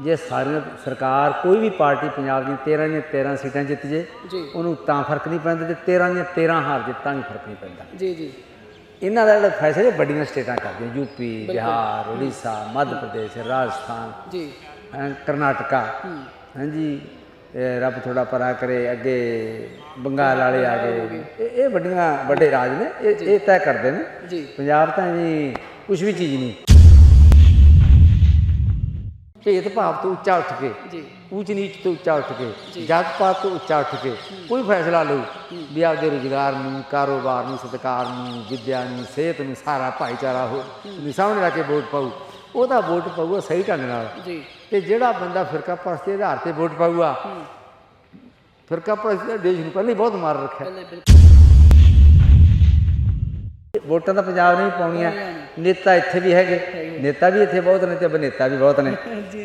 ਜੇ ਸਾਰੀਆਂ ਸਰਕਾਰ ਕੋਈ ਵੀ ਪਾਰਟੀ ਪੰਜਾਬ ਦੀਆਂ 13 ਦੀਆਂ 13 ਸੀਟਾਂ ਜਿੱਤ ਜੇ ਉਹਨੂੰ ਤਾਂ ਫ਼ਰਕ ਨਹੀਂ ਪੈਂਦਾ ਤੇ 13 ਦੀਆਂ 13 ਹਾਰ ਜੇ ਤਾਂ ਵੀ ਫ਼ਰਕ ਨਹੀਂ ਪੈਂਦਾ। ਜੀ ਜੀ। ਇਹਨਾਂ ਦਾ ਜਿਹੜਾ ਫੈਸਲੇ ਵੱਡੀਆਂ ਸਟੇਟਾਂ ਕਰਦੀਆਂ ਯੂਪੀ ਬਿਹਾਰ ਉੜੀਸਾ ਮੱਧ ਪ੍ਰਦੇਸ਼ ਰਾਜਸਥਾਨ ਜੀ। ਕਰਨਾਟਕਾ। ਹਾਂਜੀ ਰੱਬ ਥੋੜਾ ਪਰਾ ਕਰੇ ਅੱਗੇ ਬੰਗਾਲ ਵਾਲੇ ਆ ਗਏ। ਇਹ ਵੱਡੀਆਂ ਵੱਡੇ ਰਾਜ ਨੇ ਇਹ ਇਹ ਤੈਅ ਕਰਦੇ ਨੇ। ਪੰਜਾਬ ਤਾਂ ਜੀ ਕੁਝ ਵੀ ਚੀਜ਼ ਨਹੀਂ। ਭੇਦ ਭਾਵ ਤੋਂ ਉੱਚਾ ਉੱਠ ਕੇ ਜੀ। ਊਚ ਨੀਚ ਤੋਂ ਉੱਚਾ ਉੱਠ ਕੇ ਜਾਤ ਪਾਤ ਤੋਂ ਉੱਚਾ ਉੱਠ ਕੇ ਕੋਈ ਫੈਸਲਾ ਲਓ ਵੀ ਆਪਦੇ ਰੁਜ਼ਗਾਰ ਨੂੰ ਕਾਰੋਬਾਰ ਨੂੰ ਸਤਕਾਰ ਨੂੰ ਵਿਦਿਆ ਨੂੰ ਸਿਹਤ ਨੂੰ ਸਾਰਾ ਭਾਈਚਾਰਾ ਹੋ ਵੀ ਸਾਹਮਣੇ ਲਾ ਕੇ ਵੋਟ ਪਾਊ। ਉਹਦਾ ਵੋਟ ਪਾਊਗਾ ਸਹੀ ਢੰਗ ਨਾਲ। ਜੀ। ਤੇ ਜਿਹੜਾ ਬੰਦਾ ਫਿਰਕਾ ਪ੍ਰਸਤੀ ਦੇ ਆਧਾਰ ਤੇ ਵੋਟ ਪਾਊਗਾ ਫਿਰਕਾ ਪ੍ਰਸਤੀ ਦਾ ਦੇਸ਼ ਨੂੰ ਪਹਿਲਾਂ ਬਹੁਤ ਮਾਰ ਰੱਖਿਆ। ਵੋਟਾਂ ਤਾਂ ਪੰਜਾਬ ਨੇ ਵੀ ਪਾਉਣੀਆਂ। ਨੇਤਾ ਇੱਥੇ ਵੀ ਹੈਗੇ। ਨੇਤਾ ਵੀ ਇੱਥੇ ਬਹੁਤ ਨੇ ਤੇ ਅਭਿਨੇਤਾ ਵੀ ਬਹੁਤ ਨੇ।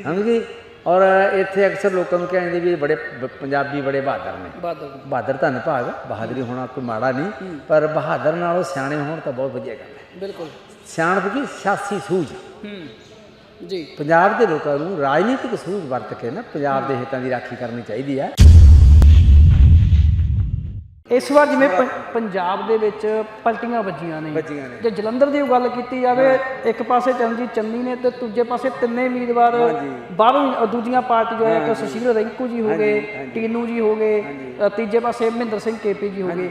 ਸਮਝੀ ਔਰ ਇੱਥੇ ਅਕਸਰ ਲੋਕਾਂ ਨੂੰ ਕਹਿੰਦੇ ਵੀ ਬੜੇ ਪੰਜਾਬੀ ਬੜੇ ਬਹਾਦਰ ਨੇ। ਬਹਾਦਰ ਧੰਨ ਭਾਗ। ਬਹਾਦਰੀ ਹੋਣਾ ਕੋਈ ਮਾੜਾ ਨਹੀਂ। ਪਰ ਬਹਾਦਰ ਨਾਲੋਂ ਸਿਆਣੇ ਹੋਣ ਤਾਂ ਬਹੁਤ ਵਧੀਆ ਗੱਲ ਹੈ। ਬਿਲਕੁਲ। ਸਿਆਣਪ ਕੀ? ਸਿਆਸੀ ਸੂਝ। ਹੂੰ। ਜੀ। ਪੰਜਾਬ ਦੇ ਲੋਕਾਂ ਨੂੰ ਰਾਜਨੀਤਿਕ ਸੂਝ ਵਰਤ ਕੇ ਨਾ ਪੰਜਾਬ ਦੇ ਹਿੱਤਾਂ ਦੀ ਰਾਖੀ ਕਰਨੀ ਚਾਹੀਦੀ ਹੈ। ਇਸ ਵਾਰ ਜਿਵੇਂ ਪ- ਪੰਜਾਬ ਦੇ ਵਿੱਚ ਪਲਟੀਆਂ ਵੱਜੀਆਂ ਨੇ। ਵੱਜੀਆਂ ਨੇ। ਜੇ ਜਲੰਧਰ ਦੀ ਗੱਲ ਕੀਤੀ ਜਾਵੇ ਇੱਕ ਪਾਸੇ ਚਰਨਜੀਤ ਚੰਨੀ ਨੇ ਤੇ ਦੂਜੇ ਪਾਸੇ ਤਿੰਨੇ ਉਮੀਦਵਾਰ ਬਾਹਰੋਂ ਅ, ਦੂਜੀਆਂ ਪਾਰਟੀ ਜੋ ਹੈ ਇੱਕ ਸੁਸ਼ੀਲ ਰਿੰਕੂ ਜੀ ਹੋ ਗਏ ਟੀਨੂ ਜੀ ਹੋ ਗਏ ਅ, ਤੀਜੇ ਪਾਸੇ ਮਹਿੰਦਰ ਸਿੰਘ ਕੇਪੀ ਜੀ ਹੋ ਗਏ।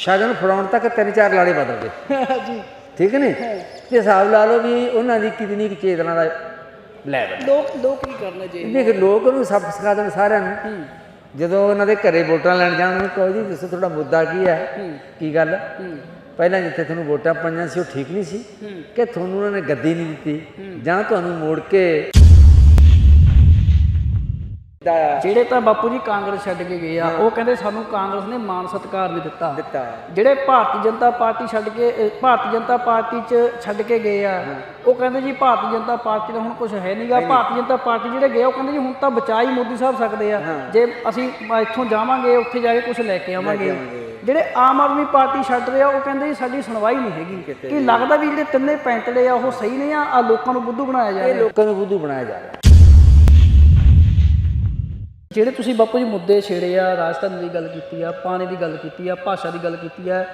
ਸ਼ਗਨ ਫੜਾਉਣ ਤੱਕ ਤਿੰਨ ਚਾਰ ਲਾੜੇ ਬਦਲ ਗਏ। ਜੀ। ਠੀਕ ਨੇ? ਤੇ ਹਿਸਾਬ ਲਾ ਲਓ ਵੀ ਉਹਨਾਂ ਦੀ ਕਿਤਨੀ ਕੁ ਚੇਤਨਾ ਦਾ ਲੈਵਲ ਲੋਕ ਲੋਕ ਕੀ ਕਰਨਾ ਜੀ ਇਹਨੇ ਕਿ ਲੋਕ ਉਹਨੂੰ ਸਬਕ ਸਿਖਾ ਦੇਣ ਸਾਰਿਆਂ ਨੂੰ। ਜਦੋਂ ਉਹਨਾਂ ਦੇ ਘਰੇ ਵੋਟਾਂ ਲੈਣ ਜਾਣ ਉਹਨੂੰ ਕਹੋ ਜੀ ਦੱਸੋ ਤੁਹਾਡਾ ਮੁੱਦਾ ਕੀ ਹੈ? ਕੀ ਗੱਲ ਪਹਿਲਾਂ ਜਿੱਥੇ ਤੁਹਾਨੂੰ ਵੋਟਾਂ ਪਾਈਆਂ ਸੀ ਉਹ ਠੀਕ ਨਹੀਂ ਸੀ ਕਿ ਤੁਹਾਨੂੰ ਉਹਨਾਂ ਨੇ ਗੱਦੀ ਨਹੀਂ ਦਿੱਤੀ ਜਾਂ ਤੁਹਾਨੂੰ ਮੋੜ ਕੇ ਜਿਹੜੇ ਤਾਂ ਬਾਪੂ ਜੀ ਕਾਂਗਰਸ ਛੱਡ ਕੇ ਗਏ ਆ ਉਹ ਕਹਿੰਦੇ ਸਾਨੂੰ ਕਾਂਗਰਸ ਨੇ ਮਾਨ ਸਤਿਕਾਰ ਨਹੀਂ ਦਿੱਤਾ। ਦਿੱਤਾ। ਜਿਹੜੇ ਭਾਰਤੀ ਜਨਤਾ ਪਾਰਟੀ ਛੱਡ ਕੇ ਭਾਰਤੀ ਜਨਤਾ ਪਾਰਟੀ ਚ ਛੱਡ ਕੇ ਗਏ ਆ ਉਹ ਕਹਿੰਦੇ ਜੀ ਭਾਰਤੀ ਜਨਤਾ ਪਾਰਟੀ ਦਾ ਹੁਣ ਕੁਝ ਹੈ ਨਹੀਂਗਾ ਭਾਰਤੀ ਜਨਤਾ ਪਾਰਟੀ ਜਿਹੜੇ ਗਏ ਉਹ ਕਹਿੰਦੇ ਜੀ ਹੁਣ ਤਾਂ ਬਚਾਈ ਮੋਦੀ ਸਾਹਿਬ ਸਕਦੇ ਆ। ਜੇ ਅਸੀਂ ਇੱਥੋਂ ਜਾਵਾਂਗੇ ਉੱਥੇ ਜਾ ਕੇ ਕੁਝ ਲੈ ਕੇ ਆਵਾਂਗੇ। ਜਿਹੜੇ ਆਮ ਆਦਮੀ ਪਾਰਟੀ ਛੱਡ ਰਹੇ ਆ ਉਹ ਕਹਿੰਦੇ ਜੀ ਸਾਡੀ ਸੁਣਵਾਈ ਨਹੀਂ ਹੈਗੀ। ਕੀ ਲੱਗਦਾ ਵੀ ਜਿਹੜੇ ਤਿੰਨੇ ਪੈਂਤੜੇ ਆ ਉਹ ਸਹੀ ਨੇ ਆ ਆ ਲੋਕਾਂ ਨੂੰ ਬੁੱਧੂ ਬਣਾਇਆ ਜਾ ਇਹ ਰਿਹਾ? ਲੋਕਾਂ ਨੂੰ ਬੁੱਧੂ ਬਣਾਇਆ ਜਾ ਰਿਹਾ। ਜਿਹੜੇ ਤੁਸੀਂ ਬਾਪੂ ਜੀ ਮੁੱਦੇ ਛੇੜੇ ਆ ਰਾਜਧਾਨੀ ਦੀ ਗੱਲ ਕੀਤੀ ਆ ਪਾਣੀ ਦੀ ਗੱਲ ਕੀਤੀ ਆ ਭਾਸ਼ਾ ਦੀ ਗੱਲ ਕੀਤੀ ਆ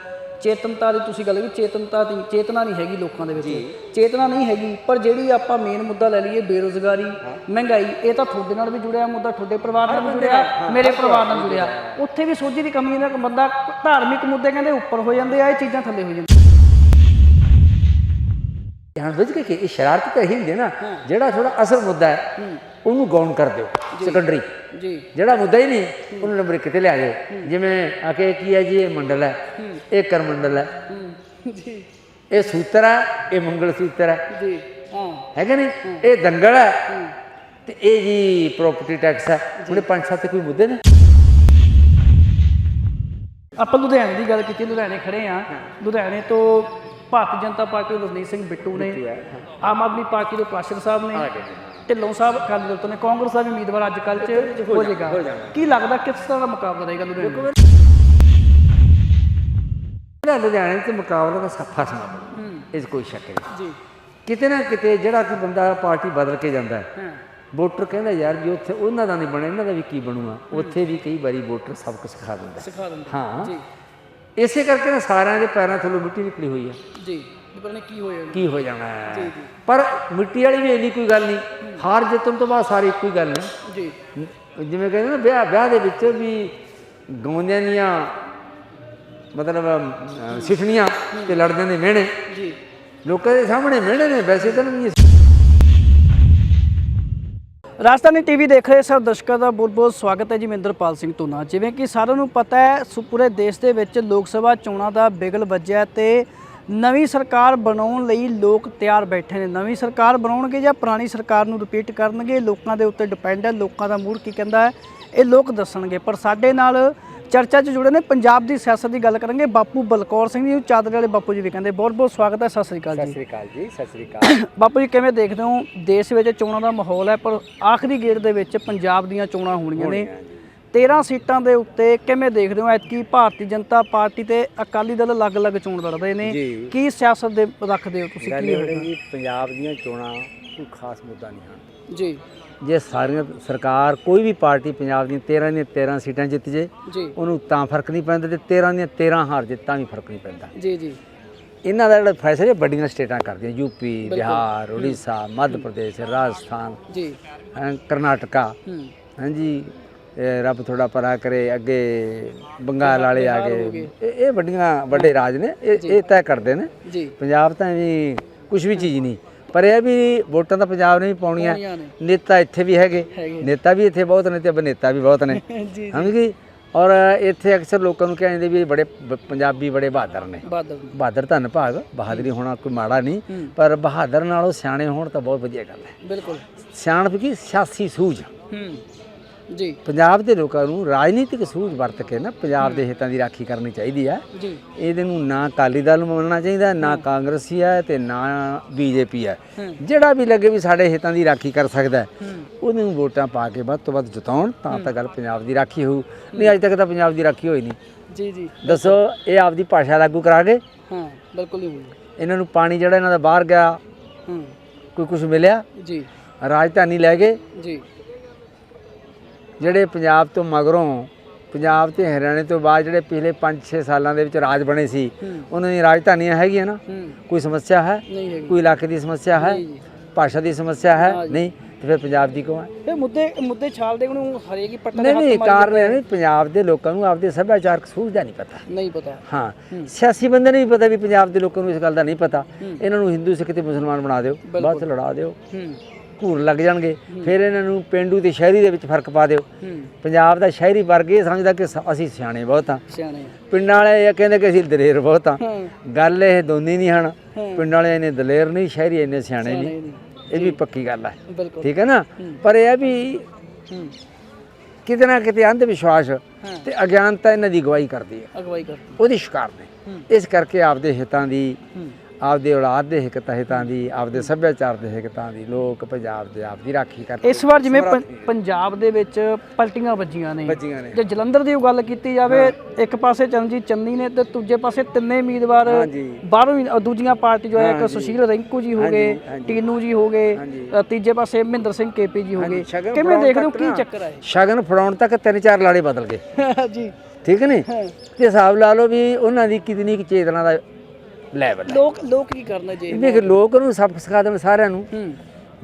ਚੇਤਨਤਾ ਦੀ ਤੁਸੀਂ ਗੱਲ ਕੀਤੀ ਚੇਤਨਤਾ ਦੀ ਚੇਤਨਾ ਨਹੀਂ ਹੈਗੀ ਲੋਕਾਂ ਦੇ ਵਿੱਚ। ਚੇਤਨਾ ਨਹੀਂ ਹੈਗੀ ਪਰ ਜਿਹੜੀ ਆਪਾਂ ਮੇਨ ਮੁੱਦਾ ਲੈ ਲਈਏ ਬੇਰੋਜ਼ਗਾਰੀ ਮਹਿੰਗਾਈ ਇਹ ਤਾਂ ਤੁਹਾਡੇ ਨਾਲ ਵੀ ਜੁੜਿਆ ਮੁੱਦਾ ਤੁਹਾਡੇ ਪਰਿਵਾਰ ਨਾਲ ਵੀ ਜੁੜਿਆ ਮੇਰੇ ਪਰਿਵਾਰ ਨਾਲ ਜੁੜਿਆ। ਉੱਥੇ ਵੀ ਸੋਝੀ ਦੀ ਕਮੀ ਹੈ ਕਿ ਬੰਦਾ ਧਾਰਮਿਕ ਮੁੱਦੇ ਕਹਿੰਦੇ ਉੱਪਰ ਹੋ ਜਾਂਦੇ ਆ ਇਹ ਚੀਜ਼ਾਂ ਥੱਲੇ ਹੋ ਜਾਂਦੀਆਂ। ਧਿਆਨ ਵਿੱਚ ਕੇ ਇਹ ਸ਼ਰਾਰਤ ਤਾਂ ਇਹੀ ਹੁੰਦੀ ਹੈ ਨਾ ਜਿਹੜਾ ਥੋੜਾ ਅਸਲ ਮੁੱਦਾ ਹੈ ਉਹਨੂੰ ਗੌਣ ਕਰ ਦਿਓ ਸੈਕੰਡਰੀ ਜੀ। ਜਿਹੜਾ ਮੁੱਦਾ ਹੀ ਨਹੀਂ ਉਹਨੂੰ ਨੰਬਰ ਕਿਤੇ ਲਿਆ ਦਿਓ ਜਿਵੇਂ ਆ ਕੇ ਕੀ ਹੈ ਜੀ ਇਹ ਮੰਡਲ ਹੈ। ਇਹ ਕਰ ਮੰਡਲ ਹੈ। ਜੀ। ਇਹ ਸੂਤਰ ਹੈ ਇਹ ਮੰਗਲ ਸੂਤਰ ਹੈ। ਜੀ ਹਾਂ। ਹੈਗਾ ਨਹੀਂ? ਇਹ ਦੰਗਲ ਹੈ। ਤੇ ਇਹ ਜੀ ਪ੍ਰਾਪਰਟੀ ਟੈਕਸ ਹੈ। ਉਹਦੇ ਪੰਜ ਸੱਤ ਕੋਈ ਮੁੱਦੇ ਨੇ? ਆਪਾਂ ਲੁਧਿਆਣੇ ਦੀ ਗੱਲ ਕੀਤੀ ਲੁਧਿਆਣੇ ਖੜੇ ਆ ਲੁਧਿਆਣੇ ਤੋਂ ਭਾਰਤੀ ਜਨਤਾ ਪਾਰਟੀ ਦੇ ਰਣਜੀਤ ਸਿੰਘ ਬਿੱਟੂ ਨੇ ਆਮ ਆਦਮੀ ਪਾਰਟੀ ਦੇ ਪ੍ਰਾਸ਼ਰ ਸਾਹਿਬ ਨੇ। ਢਿੱਲੋਂ ਸਾਹਿਬ ਅਕਾਲੀ ਦਲ ਤੋਂ ਨੇ ਕਾਂਗਰਸ ਦਾ ਵੀ ਉਮੀਦਵਾਰ ਅੱਜ ਕੱਲ੍ਹ ਚ ਹੋ ਜਾਏਗਾ ਕੀ ਲੱਗਦਾ ਕਿਸ ਤਰ੍ਹਾਂ ਦਾ ਮੁਕਾਬਲਾ ਰਹੇਗਾ ਲੁਧਿਆਣੇ ਜਿਹੜਾ ਲੁਧਿਆਣੇ ਤੇ ਮੁਕਾਬਲਾ ਦਾ ਸਫਾ ਸਮਾਂ ਇਸ ਕੋਈ ਸ਼ੱਕ ਨਹੀਂ। ਜੀ। ਕਿਤੇ ਨਾ ਕਿਤੇ ਜਿਹੜਾ ਕੋਈ ਬੰਦਾ ਪਾਰਟੀ ਬਦਲ ਕੇ ਜਾਂਦਾ ਹੈ ਵੋਟਰ ਕਹਿੰਦਾ ਯਾਰ ਵੀ ਉੱਥੇ ਉਹਨਾਂ ਦਾ ਨਹੀਂ ਬਣਿਆ ਇਹਨਾਂ ਦਾ ਵੀ ਕੀ ਬਣੂਗਾ? ਉੱਥੇ ਵੀ ਕਈ ਵਾਰੀ ਵੋਟਰ ਸਬਕ ਸਿਖਾ ਦਿੰਦਾ। ਸਿਖਾ ਦਿੰਦੇ। ਹਾਂ। ਜੀ। ਇਸੇ ਕਰਕੇ ਨਾ ਸਾਰਿਆਂ ਦੇ ਪੈਰਾਂ ਥੱਲੋਂ ਮਿੱਟੀ ਨਿਕਲੀ ਹੋਈ ਹੈ। ਜੀ। ਪਤਾ ਨਹੀਂ ਕੀ ਹੋ ਜਾਣਾ ਹੈ। ਪਰ ਮਿੱਟੀ ਵਾਲੀ ਵੀ ਇੰਨੀ ਕੋਈ ਗੱਲ ਨਹੀਂ। ਹਾਰ ਜਿੱਤਣ ਤੋਂ ਬਾਅਦ ਸਾਰੀ ਇੱਕੋ ਹੀ ਗੱਲ ਨੇ ਜੀ। ਜਿਵੇਂ ਕਹਿੰਦੇ ਨਾ ਵਿਆਹ ਵਿਆਹ ਦੇ ਵਿੱਚ ਵੀ ਗਾਉਂਦਿਆਂ ਦੀਆਂ ਮਤਲਬ ਸਿੱਠਣੀਆਂ ਤੇ ਲੜਦਿਆਂ ਦੇ ਮਿਹਣੇ। ਜੀ। ਲੋਕਾਂ ਦੇ ਸਾਹਮਣੇ ਮਿਹਣੇ ਨੇ ਵੈਸੇ ਤਾਂ ਨਹੀਂ। ਰਾਜਧਾਨੀ ਟੀਵੀ ਦੇਖ ਰਹੇ ਸਭ ਦਰਸ਼ਕਾਂ ਦਾ ਬਹੁਤ-ਬਹੁਤ ਸਵਾਗਤ ਹੈ ਜੀ ਮਹਿੰਦਰਪਾਲ ਸਿੰਘ ਧੂਨਾ। ਜਿਵੇਂ ਕਿ ਸਾਰਿਆਂ ਨੂੰ ਪਤਾ ਹੈ ਸੋ ਪੂਰੇ ਦੇਸ਼ ਦੇ ਵਿੱਚ ਲੋਕ ਸਭਾ ਚੋਣਾਂ ਦਾ ਬਿਗਲ ਵੱਜਿਆ ਤੇ ਨਵੀਂ ਸਰਕਾਰ ਬਣਾਉਣ ਲਈ ਲੋਕ ਤਿਆਰ ਬੈਠੇ ਨੇ। ਨਵੀਂ ਸਰਕਾਰ ਬਣਾਉਣਗੇ ਜਾਂ ਪੁਰਾਣੀ ਸਰਕਾਰ ਨੂੰ ਰਿਪੀਟ ਕਰਨਗੇ ਲੋਕਾਂ ਦੇ ਉੱਤੇ ਡਿਪੈਂਡ ਹੈ ਲੋਕਾਂ ਦਾ ਮੂਡ ਕੀ ਕਹਿੰਦਾ ਹੈ ਇਹ ਲੋਕ ਦੱਸਣਗੇ। ਪਰ ਸਾਡੇ ਨਾਲ ਚਰਚਾ 'ਚ ਜੁੜੇ ਨੇ ਪੰਜਾਬ ਦੀ ਸਿਆਸਤ ਦੀ ਗੱਲ ਕਰਾਂਗੇ ਬਾਪੂ ਬਲਕੌਰ ਸਿੰਘ ਜੀ ਚਾਦਰ ਵਾਲੇ ਬਾਪੂ ਜੀ ਵੀ ਕਹਿੰਦੇ ਬਹੁਤ-ਬਹੁਤ ਸਵਾਗਤ ਹੈ ਸਤਿ ਸ੍ਰੀ ਅਕਾਲ ਜੀ। ਸ੍ਰੀ ਅਕਾਲ ਜੀ ਸਤਿ ਸ੍ਰੀ ਅਕਾਲ। ਬਾਪੂ ਜੀ ਕਿਵੇਂ ਦੇਖਦੇ ਹੋ? ਦੇਸ਼ ਵਿੱਚ ਚੋਣਾਂ ਦਾ ਮਾਹੌਲ ਹੈ ਪਰ ਆਖਰੀ ਗੇੜ ਦੇ ਵਿੱਚ ਪੰਜਾਬ ਦੀਆਂ ਚੋਣਾਂ ਹੋਣੀਆਂ ਨੇ। 13 ਸੀਟਾਂ ਦੇ ਉੱਤੇ ਕਿਵੇਂ ਦੇਖਦੇ ਹੋ? ਐਤਕੀ ਭਾਰਤੀ ਜਨਤਾ ਪਾਰਟੀ ਤੇ ਅਕਾਲੀ ਦਲ ਅਲੱਗ-ਅਲੱਗ ਚੋਣ ਲੜ ਰਹੇ ਨੇ। ਜੀ। ਕੀ ਸਿਆਸਤ ਦੇ ਰੱਖਦੇ ਹੋ ਤੁਸੀਂ? ਗੱਲ ਕੀ ਇਹ ਜੀ ਪੰਜਾਬ ਦੀਆਂ ਚੋਣਾਂ ਕੋਈ ਖਾਸ ਮੁੱਦਾ ਨਹੀਂ ਹਨ। ਜੀ। ਜੇ ਸਾਰੀਆਂ ਸਰਕਾਰ ਕੋਈ ਵੀ ਪਾਰਟੀ ਪੰਜਾਬ ਦੀਆਂ 13 ਦੀਆਂ 13 ਸੀਟਾਂ ਜਿੱਤ ਜੇ ਜੀ। ਉਹਨੂੰ ਤਾਂ ਫ਼ਰਕ ਨਹੀਂ ਪੈਂਦਾ ਤੇ 13 ਦੀਆਂ 13 ਹਾਰ ਜੇ ਤਾਂ ਵੀ ਫ਼ਰਕ ਨਹੀਂ ਪੈਂਦਾ। ਜੀ ਜੀ। ਇਹਨਾਂ ਦਾ ਜਿਹੜਾ ਫੈਸਲਾ ਇਹ ਵੱਡੀਆਂ ਸਟੇਟਾਂ ਕਰਦੀਆਂ ਯੂਪੀ ਬਿਹਾਰ ਉੜੀਸਾ ਮੱਧ ਪ੍ਰਦੇਸ਼ ਰਾਜਸਥਾਨ ਜੀ। ਅਹ ਕਰਨਾਟਕਾ। ਹੂੰ। ਹਾਂਜੀ ਰੱਬ ਥੋੜਾ ਪਰਾ ਕਰੇ ਅੱਗੇ ਬੰਗਾਲ ਵਾਲੇ ਆ ਗਏ। ਇਹ ਵੱਡੀਆਂ ਵੱਡੇ ਰਾਜ ਨੇ ਇਹ ਇਹ ਤੈਅ ਕਰਦੇ ਨੇ। ਪੰਜਾਬ ਤਾਂ ਵੀ ਕੁਝ ਵੀ ਚੀਜ਼ ਨਹੀਂ। ਪਰ ਇਹ ਵੀ ਵੋਟਾਂ ਤਾਂ ਪੰਜਾਬ ਨੇ ਵੀ ਪਾਉਣੀਆਂ। ਨੇਤਾ ਇੱਥੇ ਵੀ ਹੈਗੇ। ਨੇਤਾ ਵੀ ਇੱਥੇ ਬਹੁਤ ਨੇ ਤੇ ਅਭਿਨੇਤਾ ਵੀ ਬਹੁਤ ਨੇ। ਸਮਝ ਔਰ ਇੱਥੇ ਅਕਸਰ ਲੋਕਾਂ ਨੂੰ ਕਹਿੰਦੇ ਵੀ ਬੜੇ ਪੰਜਾਬੀ ਬੜੇ ਬਹਾਦਰ ਨੇ। ਬਹਾਦਰ ਧੰਨ ਭਾਗ। ਬਹਾਦਰੀ ਹੋਣਾ ਕੋਈ ਮਾੜਾ ਨਹੀਂ। ਪਰ ਬਹਾਦਰ ਨਾਲੋਂ ਸਿਆਣੇ ਹੋਣ ਤਾਂ ਬਹੁਤ ਵਧੀਆ ਗੱਲ ਹੈ। ਬਿਲਕੁਲ। ਸਿਆਣਪ ਕੀ? ਸਿਆਸੀ ਸੂਝ। ਜੀ। ਪੰਜਾਬ ਦੇ ਲੋਕਾਂ ਨੂੰ ਰਾਜਨੀਤਿਕ ਸੂਝ ਵਰਤ ਕੇ ਨਾ ਪੰਜਾਬ ਦੇ ਹਿੱਤਾਂ ਦੀ ਰਾਖੀ ਕਰਨੀ ਚਾਹੀਦੀ ਹੈ ਜੀ। ਇਹਦੇ ਨੂੰ ਨਾ ਅਕਾਲੀ ਦਲ ਨੂੰ ਮੰਨਣਾ ਚਾਹੀਦਾ ਨਾ ਕਾਂਗਰਸੀ ਹੈ ਤੇ ਨਾ ਬੀਜੇਪੀ ਹੈ। ਜਿਹੜਾ ਵੀ ਲੱਗੇ ਵੀ ਸਾਡੇ ਹਿੱਤਾਂ ਦੀ ਰਾਖੀ ਕਰ ਸਕਦਾ ਉਹਨੂੰ ਵੋਟਾਂ ਪਾ ਕੇ ਵੱਧ ਤੋਂ ਵੱਧ ਜਿਤਾਉਣ ਤਾਂ ਤਾਂ ਗੱਲ ਪੰਜਾਬ ਦੀ ਰਾਖੀ ਹੋਊ। ਨਹੀਂ ਅਜੇ ਤੱਕ ਤਾਂ ਪੰਜਾਬ ਦੀ ਰਾਖੀ ਹੋਈ ਨਹੀਂ। ਜੀ ਜੀ। ਦੱਸੋ ਇਹ ਆਪਦੀ ਭਾਸ਼ਾ ਲਾਗੂ ਕਰਾ ਕੇ? ਹਾਂ ਬਿਲਕੁਲ ਨਹੀਂ ਹੋਈ। ਇਹਨਾਂ ਨੂੰ ਪਾਣੀ ਜਿਹੜਾ ਇਹਨਾਂ ਦਾ ਬਾਹਰ ਗਿਆ ਹੂੰ। ਕੋਈ ਕੁਝ ਮਿਲਿਆ? ਜੀ। ਰਾਜਧਾਨੀ ਲੈ ਗਏ? ਜੀ। ਜਿਹੜੇ ਪੰਜਾਬ ਤੋਂ ਮਗਰੋਂ ਪੰਜਾਬ ਤੇ ਹਰਿਆਣੇ ਤੋਂ ਬਾਅਦ ਜਿਹੜੇ ਪਿਛਲੇ 5-6 ਸਾਲਾਂ ਦੇ ਵਿੱਚ ਰਾਜ ਬਣੇ ਸੀ ਉਹਨਾਂ ਦੀਆਂ ਰਾਜਧਾਨੀਆਂ ਹੈਗੀਆਂ ਨਾ ਕੋਈ ਸਮੱਸਿਆ ਹੈ? ਕੋਈ ਇਲਾਕੇ ਦੀ ਸਮੱਸਿਆ ਹੈ? ਭਾਸ਼ਾ ਦੀ ਸਮੱਸਿਆ ਹੈ। ਨਹੀਂ ਤੇ ਫਿਰ ਪੰਜਾਬ ਦੀ ਕਿਉਂ ਹੈ? ਇਹ ਮੁੱਦੇ ਮੁੱਦੇ ਛਾਲ ਦੇ ਨੂੰ ਹਰੇਕ ਪੱਟਾ ਦੇ ਨਹੀਂ ਨਹੀਂ ਕਾਰਨ ਇਹ ਨਹੀਂ ਪੰਜਾਬ ਦੇ ਲੋਕਾਂ ਨੂੰ ਆਪਦੇ ਸੱਭਿਆਚਾਰਕ ਸੂਝ ਦਾ ਨਹੀਂ ਪਤਾ। ਨਹੀਂ ਪਤਾ। ਹਾਂ ਸਿਆਸੀ ਬੰਦੇ ਨੂੰ ਵੀ ਪਤਾ ਵੀ ਪੰਜਾਬ ਦੇ ਲੋਕਾਂ ਨੂੰ ਇਸ ਗੱਲ ਦਾ ਨਹੀਂ ਪਤਾ। ਇਹਨਾਂ ਨੂੰ ਹਿੰਦੂ ਸਿੱਖ ਤੇ ਮੁਸਲਮਾਨ ਬਣਾ ਦਿਓ ਬਸ ਲੜਾ ਦਿਓ। ਘੂਰ ਲੱਗ ਜਾਣਗੇ ਫਿਰ ਇਹਨਾਂ ਨੂੰ ਪਿੰਡੂ ਤੇ ਸ਼ਹਿਰੀ ਦੇ ਵਿੱਚ ਫ਼ਰਕ ਪਾ ਦਿਓ। ਪੰਜਾਬ ਦਾ ਸ਼ਹਿਰੀ ਵਰਗ ਇਹ ਸਮਝਦਾ ਕਿ ਸ- ਅਸੀਂ ਸਿਆਣੇ ਬਹੁਤ ਹਾਂ। ਸਿਆਣੇ ਪਿੰਡਾਂ ਵਾਲੇ ਇਹ ਕਹਿੰਦੇ ਕਿ ਅਸੀਂ ਦਲੇਰ ਬਹੁਤ ਹਾਂ। ਗੱਲ ਇਹ ਦੋਨੀ ਨਹੀਂ ਹਨ। ਪਿੰਡਾਂ ਵਾਲੇ ਇਹਨੇ ਦਲੇਰ ਨਹੀਂ ਸ਼ਹਿਰੀ ਇਹਨੇ ਸਿਆਣੇ ਨਹੀਂ। ਇਹ ਵੀ ਪੱਕੀ ਗੱਲ ਹੈ ਬਿਲਕੁਲ। ਠੀਕ ਹੈ ਨਾ? ਪਰ ਇਹ ਵੀ ਹੂੰ। ਕਿਤੇ ਨਾ ਕਿਤੇ ਅੰਧ ਵਿਸ਼ਵਾਸ ਤੇ ਅਗਿਆਨਤਾ ਇਹਨਾਂ ਦੀ ਗਵਾਹੀ ਕਰਦੀ ਹੈ। ਅਗਵਾਈ ਕਰਦੀ ਉਹਦੀ ਸ਼ਿਕਾਰ ਨੇ। ਇਸ ਕਰਕੇ ਆਪਦੇ ਹਿੱਤਾਂ ਦੀ ਹੂੰ। ਆਪਦੇ ਔਲਾਦ ਦੇ ਹਿੱਤਾਂ ਹਿੱਤਾਂ ਦੀ ਆਪਦੇ ਸੱਭਿਆਚਾਰ ਦੇ ਹਿੱਤਾਂ ਦੀ ਲੋਕ ਪੰਜਾਬ ਦੇ ਆਪ ਦੀ ਰਾਖੀ ਕਰਦੇ ਇਸ ਵਾਰ ਜਿਵੇਂ ਪੰ- ਪੰਜਾਬ ਦੇ ਵਿੱਚ ਪਲਟੀਆਂ ਵੱਜੀਆਂ ਨੇ। ਨੇ। ਜੇ ਜਲੰਧਰ ਦੀ ਗੱਲ ਕੀਤੀ ਜਾਵੇ ਇੱਕ ਪਾਸੇ ਚਰਨਜੀਤ ਚੰਨੀ ਨੇ ਤੇ ਦੂਜੇ ਪਾਸੇ ਤਿੰਨੇ ਉਮੀਦਵਾਰ ਹਾਂਜੀ। ਬਾਹਰੋਂ ਹੀ ਅ, ਦੂਜੀਆਂ ਪਾਰਟੀ ਜੋ ਹੈ ਇੱਕ ਸੁਸ਼ੀਲ ਰਿੰਕੂ ਜੀ ਹੋ ਗਏ ਟੀਨੂ ਜੀ ਹੋ ਗਏ ਅ, ਤੀਜੇ ਪਾਸੇ ਮਹਿੰਦਰ ਸਿੰਘ ਕੇਪੀ ਜੀ ਹੋ ਗਏ। ਸ਼ਗਨ ਕਿਵੇਂ ਦੇਖ ਰਹੇ ਹੋ ਕੀ ਚੱਕਰ ਹੈ? ਸ਼ਗਨ ਫੜਾਉਣ ਤੱਕ ਤਿੰਨ ਚਾਰ ਲਾੜੇ ਬਦਲ ਗਏ। ਇਹ? ਜੀ। ਠੀਕ ਨਹੀਂ? ਤੇ ਹਿਸਾਬ ਲਾ ਲਓ ਵੀ ਉਹਨਾਂ ਦੀ ਕਿਤਨੀ ਕੁ ਚੇਤਨਾ ਦਾ ਲੈਵਲ ਹੈ। ਲੋਕ ਲੋਕ ਕੀ ਕਰਨਾ ਜੀ ਵੀ ਲੋਕ ਨੂੰ ਸਬਕ ਸਿਖਾ ਦੇਣ ਸਾਰਿਆਂ ਨੂੰ।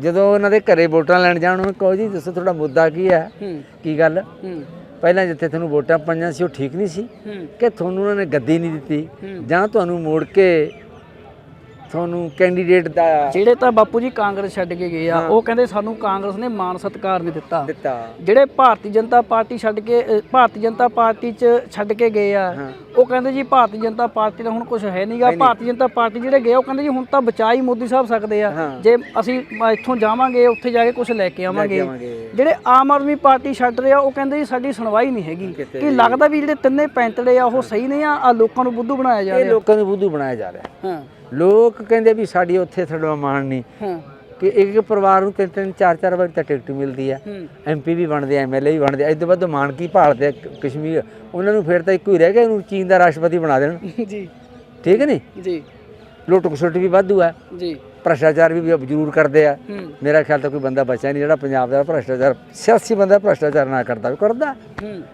ਜਦੋਂ ਉਹਨਾਂ ਦੇ ਘਰੇ ਵੋਟਾਂ ਲੈਣ ਜਾਣ ਉਹਨਾਂ ਕਹੋ ਜੀ ਦੱਸੋ ਤੁਹਾਡਾ ਮੁੱਦਾ ਕੀ ਹੈ? ਕੀ ਗੱਲ? ਪਹਿਲਾਂ ਜਿੱਥੇ ਤੁਹਾਨੂੰ ਵੋਟਾਂ ਪਾਈਆਂ ਸੀ ਉਹ ਠੀਕ ਨਹੀਂ ਸੀ। ਕਿ ਤੁਹਾਨੂੰ ਉਹਨਾਂ ਨੇ ਗੱਦੀ ਨਹੀਂ ਦਿੱਤੀ। ਜਾਂ ਤੁਹਾਨੂੰ ਮੋੜ ਕੇ ਤੁਹਾਨੂੰ ਕੈਂਡੀਡੇਟ ਦਾ ਜਿਹੜੇ ਤਾਂ ਬਾਪੂ ਜੀ ਕਾਂਗਰਸ ਛੱਡ ਕੇ ਗਏ ਆ ਉਹ ਕਹਿੰਦੇ ਸਾਨੂੰ ਕਾਂਗਰਸ ਨੇ ਮਾਨ ਸਤਿਕਾਰ ਨਹੀਂ ਦਿੱਤਾ। ਦਿੱਤਾ। ਜਿਹੜੇ ਭਾਰਤੀ ਜਨਤਾ ਪਾਰਟੀ ਛੱਡ ਕੇ ਅ, ਭਾਰਤੀ ਜਨਤਾ ਪਾਰਟੀ ਚ ਛੱਡ ਕੇ ਗਏ ਆ ਉਹ ਕਹਿੰਦੇ ਜੀ ਭਾਰਤੀ ਜਨਤਾ ਪਾਰਟੀ ਦਾ ਹੁਣ ਕੁਝ ਹੈ ਨਹੀਂਗਾ ਭਾਰਤੀ ਜਨਤਾ ਪਾਰਟੀ ਜਿਹੜੇ ਗਏ ਉਹ ਕਹਿੰਦੇ ਜੀ ਹੁਣ ਤਾਂ ਬਚਾਈ ਮੋਦੀ ਸਾਹਿਬ ਸਕਦੇ ਆ। ਜੇ ਅਸੀਂ ਅ, ਇੱਥੋਂ ਜਾਵਾਂਗੇ ਉੱਥੇ ਜਾ ਕੇ ਕੁਝ ਲੈ ਕੇ ਆਵਾਂਗੇ। ਆਵਾਂਗੇ। ਜਿਹੜੇ ਆਮ ਆਦਮੀ ਪਾਰਟੀ ਛੱਡ ਰਹੇ ਆ ਉਹ ਕਹਿੰਦੇ ਜੀ ਸਾਡੀ ਸੁਣਵਾਈ ਨਹੀਂ ਹੈਗੀ। ਕੀ ਲੱਗਦਾ ਵੀ ਜਿਹੜੇ ਤਿੰਨੇ ਪੈਂਤੜੇ ਆ ਉਹ ਸਹੀ ਨੇ ਆ ਆ ਲੋਕਾਂ ਨੂੰ ਬੁੱਧੂ ਬਣਾਇਆ ਜਾ ਇਹ ਰਿਹਾ। ਲੋਕਾਂ ਨੂੰ ਬੁੱਧੂ ਬਣਾਇਆ ਜਾ ਰਿਹਾ। ਹਾਂ। ਲੋਕ ਕਹਿੰਦੇ ਵੀ ਸਾਡੀ ਉੱਥੇ ਥੜਵਾ ਮਾਣ ਨਹੀਂ। ਕਿ ਇੱਕ ਪਰਿਵਾਰ ਨੂੰ ਤਿੰਨ ਤਿੰਨ ਚਾਰ ਚਾਰ ਵਾਰ ਤਾਂ ਟਿਕਟ ਮਿਲਦੀ ਹੈ। ਐਮਪੀ ਵੀ ਬਣਦੇ ਆ ਐਮਐਲਏ ਵੀ ਬਣਦੇ ਆ। ਇਸ ਤੋਂ ਵੱਧ ਮਾਣ ਕੀ ਭਾਲਦੇ ਆ ਕਸ਼ਮੀਰ। ਉਹਨਾਂ ਨੂੰ ਫਿਰ ਤਾਂ ਇੱਕੋ ਹੀ ਰਹਿ ਗਿਆ ਉਹਨੂੰ ਚੀਨ ਦਾ ਰਾਸ਼ਟਰਪਤੀ ਬਣਾ ਦੇਣ। ਜੀ। ਠੀਕ ਨਹੀਂ? ਜੀ। ਲੁੱਟ ਖਸੁੱਟ ਵੀ ਵਾਧੂ ਹੈ ਜੀ। ਭ੍ਰਸ਼ਟਾਚਾਰ ਵੀ ਜ਼ਰੂਰ ਕਰਦੇ ਆ। ਮੇਰਾ ਖਿਆਲ ਤਾਂ ਕੋਈ ਬੰਦਾ ਬਚਿਆ ਨਹੀਂ ਜਿਹੜਾ ਪੰਜਾਬ ਦਾ ਭ੍ਰਸ਼ਟਾਚਾਰ ਸਿਆਸੀ ਬੰਦਾ ਭ੍ਰਸ਼ਟਾਚਾਰ ਨਾ ਕਰਦਾ ਵੀ ਕਰਦਾ।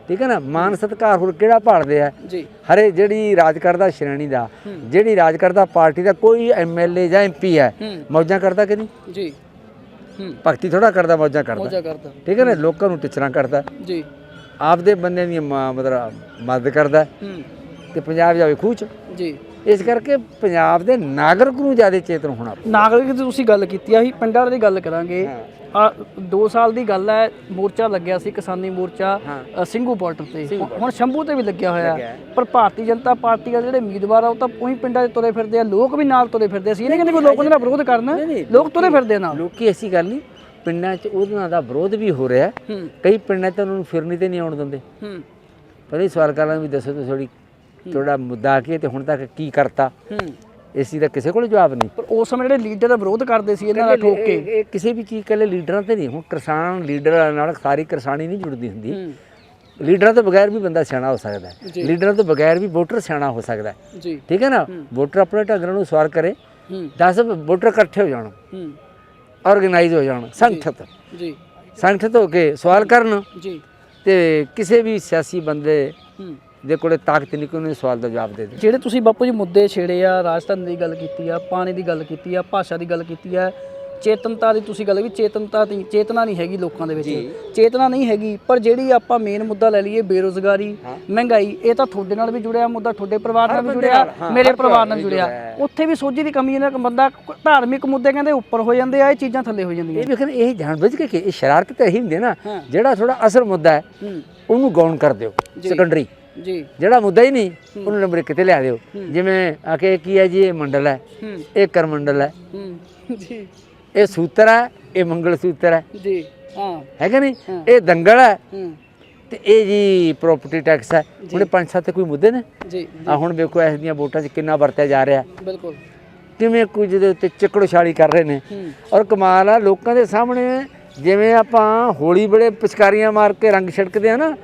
ਠੀਕ ਹੈ ਨਾ? ਮਾਨ ਸਤਿਕਾਰ ਹੋਰ ਕਿਹੜਾ ਭਾਲਦੇ ਆ? ਜੀ। ਹਰੇ ਜਿਹੜੀ ਰਾਜ ਕਰਦਾ ਸ਼੍ਰੇਣੀ ਦਾ ਜਿਹੜੀ ਰਾਜ ਕਰਦਾ ਪਾਰਟੀ ਦਾ ਕੋਈ ਐਮਐਲਏ ਜਾਂ ਐਮਪੀ ਹੈ ਮੌਜਾਂ ਕਰਦਾ ਕਿ ਨਹੀਂ? ਜੀ। ਭਗਤੀ ਥੋੜਾ ਕਰਦਾ ਮੌਜਾਂ ਕਰਦਾ। ਠੀਕ ਹੈ ਨਾ? ਲੋਕਾਂ ਨੂੰ ਟਿਚਰਾਂ ਕਰਦਾ। ਜੀ। ਆਪਦੇ ਬੰਦੇ ਦੀ ਮਤਲਬ ਮਦਦ ਕਰਦਾ। ਤੇ ਪੰਜਾਬ ਜਾਵੇ ਖੂਚ ਜੀ। ਇਸ ਕਰਕੇ ਪੰਜਾਬ ਦੇ ਨਾਗਰਿਕ ਨੂੰ ਜ਼ਿਆਦਾ ਚੇਤਨ ਹੋਣਾ। ਨਾਗਰਿਕ ਦੀ ਤੁਸੀਂ ਗੱਲ ਕੀਤੀ ਆ ਅਸੀਂ ਪਿੰਡਾਂ ਦੀ ਗੱਲ ਕਰਾਂਗੇ। ਆ 2 ਸਾਲ ਦੀ ਗੱਲ ਹੈ ਮੋਰਚਾ ਲੱਗਿਆ ਸੀ ਕਿਸਾਨੀ ਮੋਰਚਾ ਸਿੰਘੂ ਬਾਰਡਰ ਤੇ। ਹੁਣ ਸ਼ੰਭੂ ਤੇ ਵੀ ਲੱਗਿਆ ਹੋਇਆ। ਪਰ ਭਾਰਤੀ ਜਨਤਾ ਪਾਰਟੀ ਦੇ ਜਿਹੜੇ ਉਮੀਦਵਾਰ ਆ ਉਹ ਤਾਂ ਉਹੀ ਪਿੰਡਾਂ 'ਚ ਤੁਰੇ ਫਿਰਦੇ ਆ ਲੋਕ ਵੀ ਨਾਲ ਤੁਰੇ ਫਿਰਦੇ ਸੀ ਇਹ ਕਹਿੰਦੇ ਕੋਈ ਲੋਕ ਉਹਦਾ ਵਿਰੋਧ ਕਰਨ। ਲੋਕ ਤੁਰੇ ਫਿਰਦੇ ਨਾਲ। ਲੋਕੀ ਐਸੀ ਗੱਲ ਨਹੀਂ ਪਿੰਡਾਂ 'ਚ ਉਹਨਾਂ ਦਾ ਵਿਰੋਧ ਵੀ ਹੋ ਰਿਹਾ। ਹੂੰ। ਕਈ ਪਿੰਡਾਂ 'ਚ ਉਹਨਾਂ ਨੂੰ ਫਿਰਨੀ ਤੇ ਨਹੀਂ ਆਉਣ ਦਿੰਦੇ। ਹੂੰ। ਪਰ ਇਹ ਸਵਾਲ ਕਰਾਂ ਵੀ ਦੱਸੋ ਤੁਸੀਂ ਥੋੜੀ ਤੁਹਾਡਾ ਮੁੱਦਾ ਕੀ ਹੈ ਤੇ ਹੁਣ ਤੱਕ ਕੀ ਕਰਤਾ? ਇਸ ਚੀਜ਼ ਦਾ ਕਿਸੇ ਕੋਲ ਜਵਾਬ ਨਹੀਂ। ਪਰ ਉਸ ਸਮੇਂ ਜਿਹੜੇ ਲੀਡਰ ਦਾ ਵਿਰੋਧ ਕਰਦੇ ਸੀ ਇਹਨਾਂ ਦਾ ਠੋਕ ਕੇ। ਕਿਸੇ ਵੀ ਚੀਜ਼ ਕੱਲੇ ਲੀਡਰਾਂ ਤੇ ਨਹੀਂ ਹੁਣ ਕਿਸਾਨ ਲੀਡਰਾਂ ਨਾਲ ਸਾਰੀ ਕਿਸਾਨੀ ਨਹੀਂ ਜੁੜਦੀ ਹੁੰਦੀ। ਲੀਡਰਾਂ ਤੋਂ ਬਗੈਰ ਵੀ ਬੰਦਾ ਸਿਆਣਾ ਹੋ ਸਕਦਾ ਹੈ। ਲੀਡਰਾਂ ਤੋਂ ਬਗੈਰ ਵੀ ਵੋਟਰ ਸਿਆਣਾ ਹੋ ਸਕਦਾ ਹੈ। ਜੀ। ਠੀਕ ਹੈ ਨਾ? ਵੋਟਰ ਆਪਣੇ ਢੰਗ ਨਾਲ ਨੂੰ ਸਵਾਰ ਕਰੇ। 10 ਵੋਟਰ ਇਕੱਠੇ ਹੋ ਜਾਣ। ਆਰਗੇਨਾਈਜ਼ ਹੋ ਜਾਣ। ਸੰਗਠਿਤ। ਜੀ। ਸੰਗਠਿਤ ਹੋ ਕੇ ਸਵਾਲ ਕਰਨ। ਜੀ। ਤੇ ਕਿਸੇ ਵੀ ਸਿਆਸੀ ਬੰਦੇ ਹੂੰ ਦੇ ਕੋਲੇ ਤਾਕਤ ਨਹੀਂ ਕਿ ਉਹਨੇ ਸਵਾਲ ਦਾ ਜਵਾਬ ਦੇ ਦੇ ਜਿਹੜੇ ਤੁਸੀਂ ਬਾਪੂ ਜੀ ਮੁੱਦੇ ਛੇੜੇ ਆ ਰਾਜਧਾਨੀ ਦੀ ਗੱਲ ਕੀਤੀ ਆ ਪਾਣੀ ਦੀ ਗੱਲ ਕੀਤੀ ਆ ਭਾਸ਼ਾ ਦੀ ਗੱਲ ਕੀਤੀ ਆ ਚੇਤਨਤਾ ਦੀ ਤੁਸੀਂ ਗੱਲ ਵੀ ਚੇਤਨਤਾ ਦੀ ਚੇਤਨਾ ਨਹੀਂ ਹੈਗੀ ਲੋਕਾਂ ਦੇ ਵਿੱਚ। ਚੇਤਨਾ ਨਹੀਂ ਹੈਗੀ ਪਰ ਜਿਹੜੀ ਆਪਾਂ ਮੇਨ ਮੁੱਦਾ ਲੈ ਲਈਏ ਬੇਰੋਜ਼ਗਾਰੀ ਮਹਿੰਗਾਈ ਇਹ ਤਾਂ ਤੁਹਾਡੇ ਨਾਲ ਵੀ ਜੁੜਿਆ ਮੁੱਦਾ ਤੁਹਾਡੇ ਪਰਿਵਾਰ ਨਾਲ ਵੀ ਜੁੜਿਆ ਮੇਰੇ ਪਰਿਵਾਰ ਨਾਲ ਜੁੜਿਆ। ਉੱਥੇ ਵੀ ਸੋਝੀ ਦੀ ਕਮੀ ਇਹਨਾਂ ਬੰਦਾ ਧਾਰਮਿਕ ਮੁੱਦੇ ਕਹਿੰਦੇ ਉੱਪਰ ਹੋ ਜਾਂਦੇ ਆ ਇਹ ਚੀਜ਼ਾਂ ਥੱਲੇ ਹੋ ਜਾਂਦੀਆਂ। ਇਹ ਵੇਖਣ ਇਹ ਜਾਣਬੁੱਝ ਕੇ ਕਿ ਇਹ ਸ਼ਰਾਰਤ ਤਾਂ ਇਹੀ ਹੁੰਦੀ ਹੈ ਨਾ ਹਾਂ। ਜਿਹੜਾ ਥੋੜਾ ਅਸਲ ਮੁੱਦਾ ਹੈ ਹੂੰ। ਉਹਨੂੰ ਗੌਣ ਕਰ ਦਿਓ ਸੈਕੰਡਰੀ ਜੀ। ਜਿਹੜਾ ਮੁੱਦਾ ਹੀ ਨਹੀਂ ਉਹਨੂੰ ਨੰਬਰ ਇੱਕ ਤੇ ਲਿਆ ਦਿਓ। ਜਿਵੇਂ ਆਕੇ ਕੀ ਹੈ ਜੀ ਇਹ ਮੰਡਲ ਹੈ। ਇਹ ਕਰ ਮੰਡਲ ਹੈ। ਜੀ। ਇਹ ਸੂਤਰ ਹੈ ਇਹ ਮੰਗਲ ਸੂਤਰ ਹੈ। ਜੀ ਹਾਂ। ਹੈ ਕਿ ਨਹੀਂ? ਇਹ ਦੰਗਲ ਹੈ। ਤੇ ਇਹ ਜੀ ਪ੍ਰਾਪਰਟੀ ਟੈਕਸ ਹੈ। ਹੁਣ ਇਹ ਪੰਜ ਸੱਤ ਕੋਈ ਮੁੱਦੇ ਨੇ? ਜੀ ਆ ਹੁਣ ਵੇਖੋ ਇਸ ਦੀਆਂ ਵੋਟਾਂ 'ਚ ਕਿੰਨਾ ਵਰਤਿਆ ਜਾ ਰਿਹਾ। ਬਿਲਕੁਲ। ਕਿਵੇਂ ਕੁਝ ਦੇ ਉੱਤੇ ਚੱਕੜੋਛਾਲੀ ਕਰ ਰਹੇ ਨੇ। ਔਰ ਕਮਾਲ ਆ ਲੋਕਾਂ ਦੇ ਸਾਹਮਣੇ ਜਿਵੇਂ ਆਪਾਂ ਹੋਲੀ ਬੜੇ ਪਿਚਕਾਰੀਆਂ ਮਾਰ ਕੇ ਰੰਗ ਛਿੜਕਦੇ ਆ ਨਾ